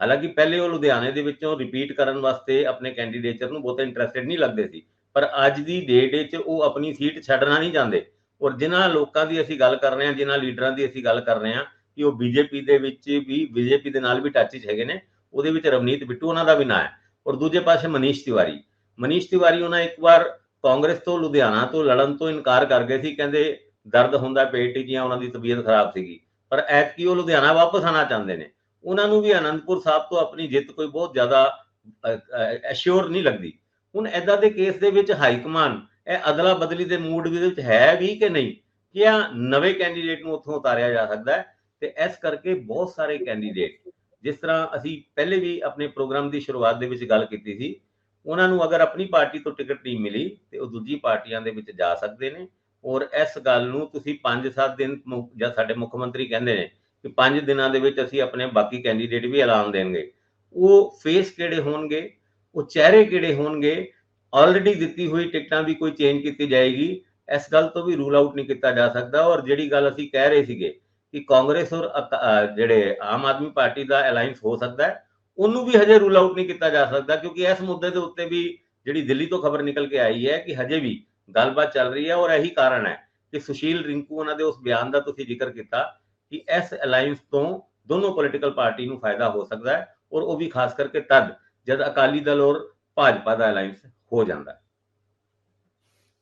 ਹਾਲਾਂਕਿ ਪਹਿਲੇ ਉਹ ਲੁਧਿਆਣੇ ਦੇ ਵਿੱਚੋਂ ਰਿਪੀਟ ਕਰਨ ਵਾਸਤੇ ਆਪਣੇ ਕੈਂਡੀਡੇਟਰ ਨੂੰ ਬਹੁਤ ਇੰਟਰਸਟਿਡ ਨਹੀਂ ਲੱਗਦੇ ਸੀ, ਪਰ ਅੱਜ ਦੀ ਡੇਟ ਵਿੱਚ ਉਹ ਆਪਣੀ ਸੀਟ ਛੱਡਣਾ ਨਹੀਂ ਚਾਹੁੰਦੇ ਔਰ ਜਿਨ੍ਹਾਂ ਲੋਕਾਂ ਦੀ ਅਸੀਂ ਗੱਲ ਕਰ ਰਹੇ ਹਾਂ, ਜਿਨ੍ਹਾਂ ਲੀਡਰਾਂ ਦੀ ਅਸੀਂ ਗੱਲ ਕਰ ਰਹੇ ਹਾਂ, ਕਿ ਉਹ ਬੀਜੇਪੀ ਦੇ ਵਿੱਚ ਵੀ ਬੀਜੇਪੀ ਦੇ ਨਾਲ ਵੀ ਟੱਚ 'ਚ ਹੈਗੇ ਨੇ ਉਹਦੇ ਵਿੱਚ ਰਵਨੀਤ ਬਿੱਟੂ ਉਹਨਾਂ ਦਾ ਵੀ ਨਾਂ ਹੈ। ਔਰ ਦੂਜੇ ਪਾਸੇ ਮਨੀਸ਼ ਤਿਵਾਰੀ। ਮਨੀਸ਼ ਤਿਵਾਰੀ ਉਹਨਾਂ ਇੱਕ ਵਾਰ ਕਾਂਗਰਸ ਤੋਂ, ਲੁਧਿਆਣਾ ਤੋਂ ਲੜਨ ਤੋਂ ਇਨਕਾਰ ਕਰ ਗਏ ਸੀ। ਕਹਿੰਦੇ ਦਰਦ ਹੁੰਦਾ, ਪੇਟ 'ਚ ਉਹਨਾਂ ਦੀ ਤਬੀਅਤ ਖਰਾਬ ਸੀਗੀ। ਪਰ ਐਤਕੀ ਉਹ ਲੁਧਿਆਣਾ ਵਾਪਸ ਆਣਾ ਚਾਹੁੰਦੇ ਨੇ। ਉਹਨਾਂ ਨੂੰ ਵੀ ਆਨੰਦਪੁਰ ਸਾਹਿਬ ਤੋਂ ਆਪਣੀ ਜਿੱਤ ਕੋਈ ਬਹੁਤ ਜ਼ਿਆਦਾ ਐਸ਼ੋਰ ਨਹੀਂ ਲੱਗਦੀ। ਹੁਣ ਐਦਾਂ ਦੇ ਕੇਸ ਦੇ ਵਿੱਚ ਹਾਈ ਕਮਾਨ ਇਹ ਅਦਲਾ ਬਦਲੀ ਦੇ ਮੂਡ ਵਿੱਚ ਹੈ ਵੀ ਕਿ ਨਹੀਂ? ਕਿ ਆ ਨਵੇਂ ਕੈਂਡੀਡੇਟ ਨੂੰ ਉੱਥੋਂ ਉਤਾਰਿਆ ਜਾ ਸਕਦਾ ਹੈ? ਤੇ ਇਸ ਕਰਕੇ ਬਹੁਤ ਸਾਰੇ ਕੈਂਡੀਡੇਟ ਜਿਸ ਤਰ੍ਹਾਂ ਅਸੀਂ ਪਹਿਲੇ ਵੀ ਆਪਣੇ ਪ੍ਰੋਗਰਾਮ ਦੀ ਸ਼ੁਰੂਆਤ ਦੇ ਵਿੱਚ ਗੱਲ ਕੀਤੀ ਸੀ, ਉਹਨਾਂ ਨੂੰ ਅਗਰ ਆਪਣੀ ਪਾਰਟੀ ਤੋਂ ਟਿਕਟ ਨਹੀਂ ਮਿਲੀ, ਤੇ ਉਹ ਦੂਜੀ ਪਾਰਟੀਆਂ ਦੇ ਵਿੱਚ ਜਾ ਸਕਦੇ ਨੇ। ਔਰ ਇਸ ਗੱਲ ਨੂੰ ਤੁਸੀਂ 5-7 ਦਿਨ ਮੁ- ਜਾਂ ਸਾਡੇ ਮੁੱਖ ਮੰਤਰੀ ਕਹਿੰਦੇ ਨੇ ਕਿ 5 ਦਿਨਾਂ ਦੇ ਵਿੱਚ ਅਸੀਂ ਆਪਣੇ ਬਾਕੀ ਕੈਂਡੀਡੇਟ ਵੀ ਐਲਾਨ ਦੇਣਗੇ। ਉਹ ਫੇਸ ਕਿਹੜੇ ਹੋਣਗੇ? ਉਹ ਚਿਹਰੇ ਕਿਹੜੇ ਹੋਣਗੇ? ਆਲਰੇਡੀ ਦਿੱਤੀ ਹੋਈ ਟਿਕਟਾਂ ਦੀ ਕੋਈ ਚੇਂਜ ਕੀਤੀ ਜਾਏਗੀ? ਇਸ ਗੱਲ ਤੋਂ ਵੀ ਰੂਲ ਆਊਟ ਨਹੀਂ ਕੀਤਾ ਜਾ ਸਕਦਾ। ਔਰ ਜਿਹੜੀ ਗੱਲ ਅਸੀਂ ਕਹਿ ਰਹੇ ਸੀਗੇ ਕਿ ਕਾਂਗਰਸ ਔਰ ਅਕ- ਜਿਹੜੇ ਆਮ ਆਦਮੀ ਪਾਰਟੀ ਦਾ ਅਲਾਈਅੰਸ ਹੋ ਸਕਦਾ ਹੈ, ਉਹਨੂੰ ਵੀ ਹਜੇ ਰੂਲ ਆਊਟ ਨਹੀਂ ਕੀਤਾ ਜਾ ਸਕਦਾ, ਕਿਉਂਕਿ ਇਸ ਮੁੱਦੇ ਦੇ ਉੱਤੇ ਵੀ ਜਿਹੜੀ ਦਿੱਲੀ ਤੋਂ ਖਬਰ ਨਿਕਲ ਕੇ ਆਈ ਹੈ ਕਿ ਹਜੇ ਵੀ ਗੱਲਬਾਤ ਚੱਲ ਰਹੀ ਹੈ ਔਰ ਇਹੀ ਕਾਰਨ ਹੈ ਕਿ ਸੁਸ਼ੀਲ ਰਿੰਕੂ ਉਹਨਾਂ ਦੇ ਉਸ ਬਿਆਨ ਦਾ ਤੁਸੀਂ ਜ਼ਿਕਰ ਕੀਤਾ ਕਿ ਇਸ ਅਲਾਈਅੰਸ ਤੋਂ ਦੋਨੋਂ ਪੋਲੀਟੀਕਲ ਪਾਰਟੀ ਨੂੰ ਫਾਇਦਾ ਹੋ ਸਕਦਾ ਹੈ ਔਰ ਉਹ ਵੀ ਖਾਸ ਕਰਕੇ ਤਦ ਜਦ ਅਕਾਲੀ ਦਲ ਔਰ ਭਾਜਪਾ ਦਾ ਅਲਾਈਅੰਸ ਹੋ ਜਾਂਦਾ ਹੈ।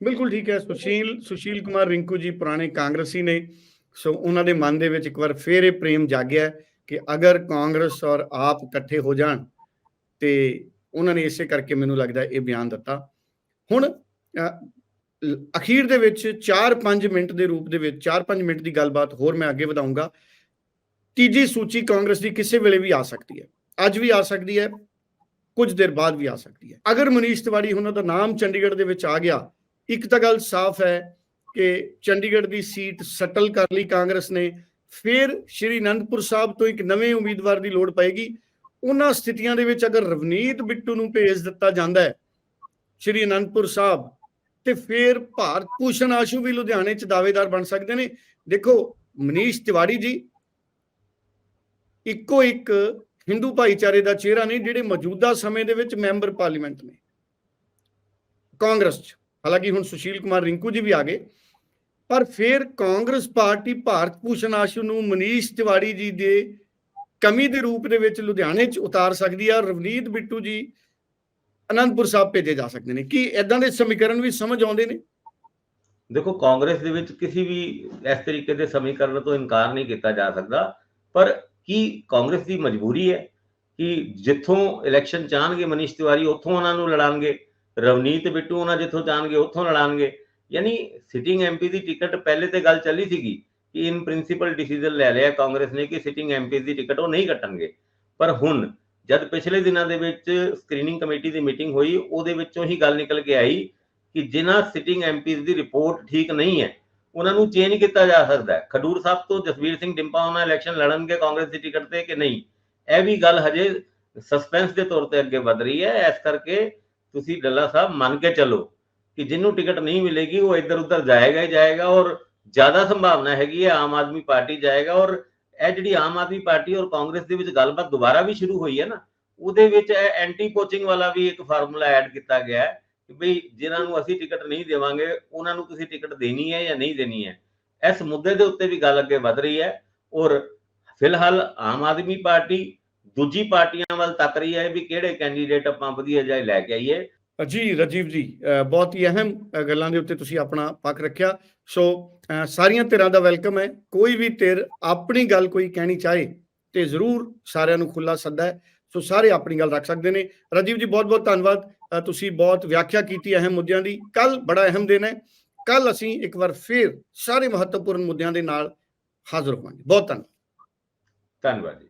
ਬਿਲਕੁਲ ਠੀਕ ਹੈ, ਸੁਸ਼ੀਲ ਸੁਸ਼ੀਲ ਕੁਮਾਰ ਰਿੰਕੂ ਜੀ ਪੁਰਾਣੇ ਕਾਂਗਰਸੀ ਨੇ ਸੋ ਉਹਨਾਂ ਦੇ ਮਨ ਦੇ ਵਿੱਚ ਇੱਕ ਵਾਰ ਫੇਰ ਇਹ ਪ੍ਰੇਮ ਜਾਗਿਆ ਕਿ ਅਗਰ ਕਾਂਗਰਸ ਔਰ ਆਪ ਇਕੱਠੇ ਹੋ ਜਾਣ ਤੇ ਉਹਨਾਂ ਨੇ ਇਸੇ ਕਰਕੇ ਮੈਨੂੰ ਲੱਗਦਾ ਇਹ ਬਿਆਨ ਦਿੱਤਾ। ਹੁਣ ਅਖੀਰ ਦੇ ਵਿੱਚ 4-5 ਮਿੰਟ ਦੇ ਰੂਪ ਦੇ ਵਿੱਚ 4-5 ਮਿੰਟ ਦੀ ਗੱਲਬਾਤ ਹੋਰ ਮੈਂ ਅੱਗੇ ਵਧਾਉਂਗਾ। ਤੀਜੀ ਸੂਚੀ ਕਾਂਗਰਸ ਦੀ ਕਿਸੇ ਵੇਲੇ ਵੀ ਆ ਸਕਦੀ ਹੈ। ਅੱਜ ਵੀ ਆ ਸਕਦੀ ਹੈ, ਕੁਝ ਦੇਰ ਬਾਅਦ ਵੀ ਆ ਸਕਦੀ ਹੈ। ਅਗਰ ਮਨੀਸ਼ ਤਿਵਾੜੀ ਉਹਨਾਂ ਦਾ ਨਾਮ ਚੰਡੀਗੜ੍ਹ ਦੇ ਵਿੱਚ ਆ ਗਿਆ, ਇੱਕ ਤਾਂ ਗੱਲ ਸਾਫ਼ ਹੈ ਕਿ ਚੰਡੀਗੜ੍ਹ ਦੀ ਸੀਟ ਸੈਟਲ ਕਰ ਲਈ ਕਾਂਗਰਸ ਨੇ, ਫਿਰ ਸ਼੍ਰੀ ਅਨੰਦਪੁਰ ਸਾਹਿਬ ਤੋਂ ਇੱਕ ਨਵੇਂ ਉਮੀਦਵਾਰ ਦੀ ਲੋੜ ਪਏਗੀ। ਉਹਨਾਂ ਸਥਿਤੀਆਂ ਦੇ ਵਿੱਚ ਅਗਰ ਰਵਨੀਤ ਬਿੱਟੂ ਨੂੰ ਭੇਜ ਦਿੱਤਾ ਜਾਂਦਾ ਹੈ, ਸ਼੍ਰੀ ਅਨੰਦਪੁਰ ਸਾਹਿਬ, ਤੇ ਫਿਰ ਭਾਰਤ ਭੂਸ਼ਣ ਆਸ਼ੂ ਵੀ ਲੁਧਿਆਣੇ 'ਚ ਦਾਅਵੇਦਾਰ ਬਣ ਸਕਦੇ ਨੇ। ਦੇਖੋ, ਮਨੀਸ਼ ਤਿਵਾੜੀ ਜੀ ਇੱਕੋ ਇੱਕ ਹਿੰਦੂ ਭਾਈਚਾਰੇ ਦਾ ਚਿਹਰਾ ਨਹੀਂ ਜਿਹੜੇ ਮੌਜੂਦਾ ਸਮੇਂ ਦੇ ਵਿੱਚ ਮੈਂਬਰ ਪਾਰਲੀਮੈਂਟ ਨੇ। ਕਾਂਗਰਸ 'ਚ। ਹਾਲਾਂਕਿ ਹੁਣ ਸੁਸ਼ੀਲ ਕੁਮਾਰ ਰਿੰਕੂ ਜੀ ਵੀ ਆ ਗਏ। ਪਰ ਫਿਰ ਕਾਂਗਰਸ ਪਾਰਟੀ ਭਾਰਤ ਭੂਸ਼ਣ ਆਸ਼ੂ ਨੂੰ ਮਨੀਸ਼ ਤਿਵਾੜੀ ਜੀ ਦੇ ਕਮੀ ਦੇ ਰੂਪ ਦੇ ਵਿੱਚ ਲੁਧਿਆਣੇ 'ਚ ਉਤਾਰ ਸਕਦੀ ਆ। ਰਵਨੀਤ ਬਿੱਟੂ ਜੀ ਅਨੰਦਪੁਰ ਸਾਹਿਬ ਭੇਜੇ ਜਾ ਸਕਦੇ ਨੇ। ਕੀ ਇਦਾਂ ਦੇ ਸਮੀਕਰਨ ਵੀ ਸਮਝ ਆਉਂਦੇ ਨੇ? ਦੇਖੋ, ਕਾਂਗਰਸ ਦੇ ਵਿੱਚ ਕਿਸੇ ਵੀ ਇਸ ਤਰੀਕੇ ਦੇ ਸਮੀਕਰਨ ਤੋਂ ਇਨਕਾਰ ਨਹੀਂ ਕੀਤਾ ਜਾ ਸਕਦਾ। ਪਰ ਕੀ ਕਾਂਗਰਸ ਦੀ ਮਜਬੂਰੀ ਹੈ ਕਿ ਜਿੱਥੋਂ ਇਲੈਕਸ਼ਨ ਚਾਹਣਗੇ ਮਨੀਸ਼ ਤਿਵਾਰੀ ਉੱਥੋਂ ਉਹਨਾਂ ਨੂੰ ਲੜਾਂਗੇ। ਰਵਨੀਤ ਬਿੱਟੂ ਉਹਨਾਂ ਜਿੱਥੋਂ ਚਾਹਣਗੇ, ਉੱਥੋਂ ਲੜਾਂਗੇ। ਯਾਨੀ ਸਿਟਿੰਗ ਐਮਪੀ ਦੀ ਟਿਕਟ ਪਹਿਲੇ ਤੇ ਗੱਲ ਚੱਲੀ ਸੀਗੀ ਕਿ ਇਨ ਪ੍ਰਿੰਸੀਪਲ ਡਿਸੀਜਨ ਲੈ ਲਿਆ ਕਾਂਗਰਸ ਨੇ ਕਿ ਸਿਟਿੰਗ ਐਮਪੀ ਦੀ ਟਿਕਟ ਉਹ ਨਹੀਂ ਕੱਟਣਗੇ। ਪਰ ਹੁਣ ਜਦ ਪਿਛਲੇ ਦਿਨਾਂ ਦੇ ਵਿੱਚ ਸਕਰੀਨਿੰਗ ਕਮੇਟੀ ਦੀ ਮੀਟਿੰਗ ਹੋਈ, ਉਹਦੇ ਵਿੱਚੋਂ ਹੀ ਗੱਲ ਨਿਕਲ ਕੇ ਆਈ ਕਿ ਜਿਨ੍ਹਾਂ ਸਿਟਿੰਗ ਐਮਪੀਜ਼ ਦੀ ਰਿਪੋਰਟ ਠੀਕ ਨਹੀਂ ਹੈ, ਉਹਨਾਂ ਨੂੰ ਚੇਂਜ ਕੀਤਾ ਜਾ ਸਕਦਾ ਹੈ। ਖਡੂਰ ਸਾਹਿਬ ਤੋਂ ਜਸਵੀਰ ਸਿੰਘ ਡਿੰਪਾ ਉਹਨਾਂ ਇਲੈਕਸ਼ਨ ਲੜਨਗੇ ਕਾਂਗਰਸ ਦੀ ਟਿਕਟ ਤੇ ਕਿ ਨਹੀਂ? ਇਹ ਵੀ ਗੱਲ ਹਜੇ ਸਸਪੈਂਸ ਦੇ ਤੌਰ ਤੇ ਅੱਗੇ ਵਧ ਰਹੀ ਹੈ। ਇਸ ਕਰਕੇ ਤੁਸੀਂ ਡੱਲਾ ਸਾਹਿਬ ਮੰਨ ਕੇ ਚੱਲੋ ਕਿ ਜਿਹਨੂੰ ਟਿਕਟ ਨਹੀਂ ਮਿਲੇਗੀ ਉਹ ਇੱਧਰ ਉੱਧਰ ਜਾਏਗਾ ਹੀ ਜਾਏਗਾ ਔਰ ਜ਼ਿਆਦਾ ਸੰਭਾਵਨਾ ਹੈਗੀ ਹੈ ਆਮ ਆਦਮੀ ਪਾਰਟੀ ਜਾਏਗਾ ਔਰ ਇਹ ਜਿਹੜੀ ਆਮ ਆਦਮੀ ਪਾਰਟੀ ਔਰ ਕਾਂਗਰਸ ਦੇ ਵਿੱਚ ਗੱਲਬਾਤ ਦੁਬਾਰਾ ਵੀ ਸ਼ੁਰੂ ਹੋਈ ਹੈ ਨਾ, ਉਹਦੇ ਵਿੱਚ ਇਹ ਐਂਟੀ ਕੋਚਿੰਗ ਵਾਲਾ ਵੀ ਇੱਕ ਫਾਰਮੂਲਾ ਐਡ ਕੀਤਾ ਗਿਆ ਹੈ ਕਿ ਬਈ ਜਿਨ੍ਹਾਂ ਨੂੰ ਅਸੀਂ ਟਿਕਟ ਨਹੀਂ ਦੇਵਾਂਗੇ, ਉਹਨਾਂ ਨੂੰ ਤੁਸੀਂ ਟਿਕਟ ਦੇਣੀ ਹੈ ਜਾਂ ਨਹੀਂ ਦੇਣੀ ਹੈ। ਇਸ ਮੁੱਦੇ ਦੇ ਉੱਤੇ ਵੀ ਗੱਲ ਅੱਗੇ ਵਧ ਰਹੀ ਹੈ ਔਰ ਫਿਲਹਾਲ ਆਮ ਆਦਮੀ ਪਾਰਟੀ ਦੂਜੀ ਪਾਰਟੀਆਂ ਵੱਲ ਤੱਕ ਰਹੀ ਹੈ ਵੀ ਕਿਹੜੇ ਕੈਂਡੀਡੇਟ ਆਪਾਂ ਵਧੀਆ ਜਾਈ ਲੈ ਕੇ ਆਈਏ। ਜੀ ਰਾਜੀਵ ਜੀ ਬਹੁਤ ਹੀ ਅਹਿਮ ਗੱਲਾਂ ਦੇ ਉੱਤੇ ਤੁਸੀਂ ਆਪਣਾ ਪੱਖ ਰੱਖਿਆ। ਸੋ ਸਾਰੀਆਂ ਧਿਰਾਂ ਦਾ ਵੈਲਕਮ ਹੈ। ਕੋਈ ਵੀ ਧਿਰ ਆਪਣੀ ਗੱਲ ਕੋਈ ਕਹਿਣੀ ਚਾਹੇ ਤੇ ਜ਼ਰੂਰ ਸਾਰਿਆਂ ਨੂੰ ਖੁੱਲਾ ਸੱਦਾ ਹੈ। ਸੋ, ਸਾਰੇ ਆਪਣੀ ਗੱਲ ਰੱਖ ਸਕਦੇ ਨੇ। ਰਾਜੀਵ ਜੀ ਬਹੁਤ ਬਹੁਤ ਧੰਨਵਾਦ ਤੁਸੀਂ ਬਹੁਤ ਵਿਆਖਿਆ ਕੀਤੀ ਅਹਿਮ ਮੁੱਦਿਆਂ ਦੀ। ਕੱਲ ਬੜਾ ਅਹਿਮ ਦਿਨ ਹੈ। ਕੱਲ ਅਸੀਂ ਇੱਕ ਵਾਰ ਫੇਰ ਸਾਰੇ ਮਹੱਤਵਪੂਰਨ ਮੁੱਦਿਆਂ ਦੇ ਨਾਲ ਹਾਜ਼ਰ ਹੋਵਾਂਗੇ। ਬਹੁਤ ਧੰਨਵਾਦ। ਧੰਨਵਾਦ ਜੀ।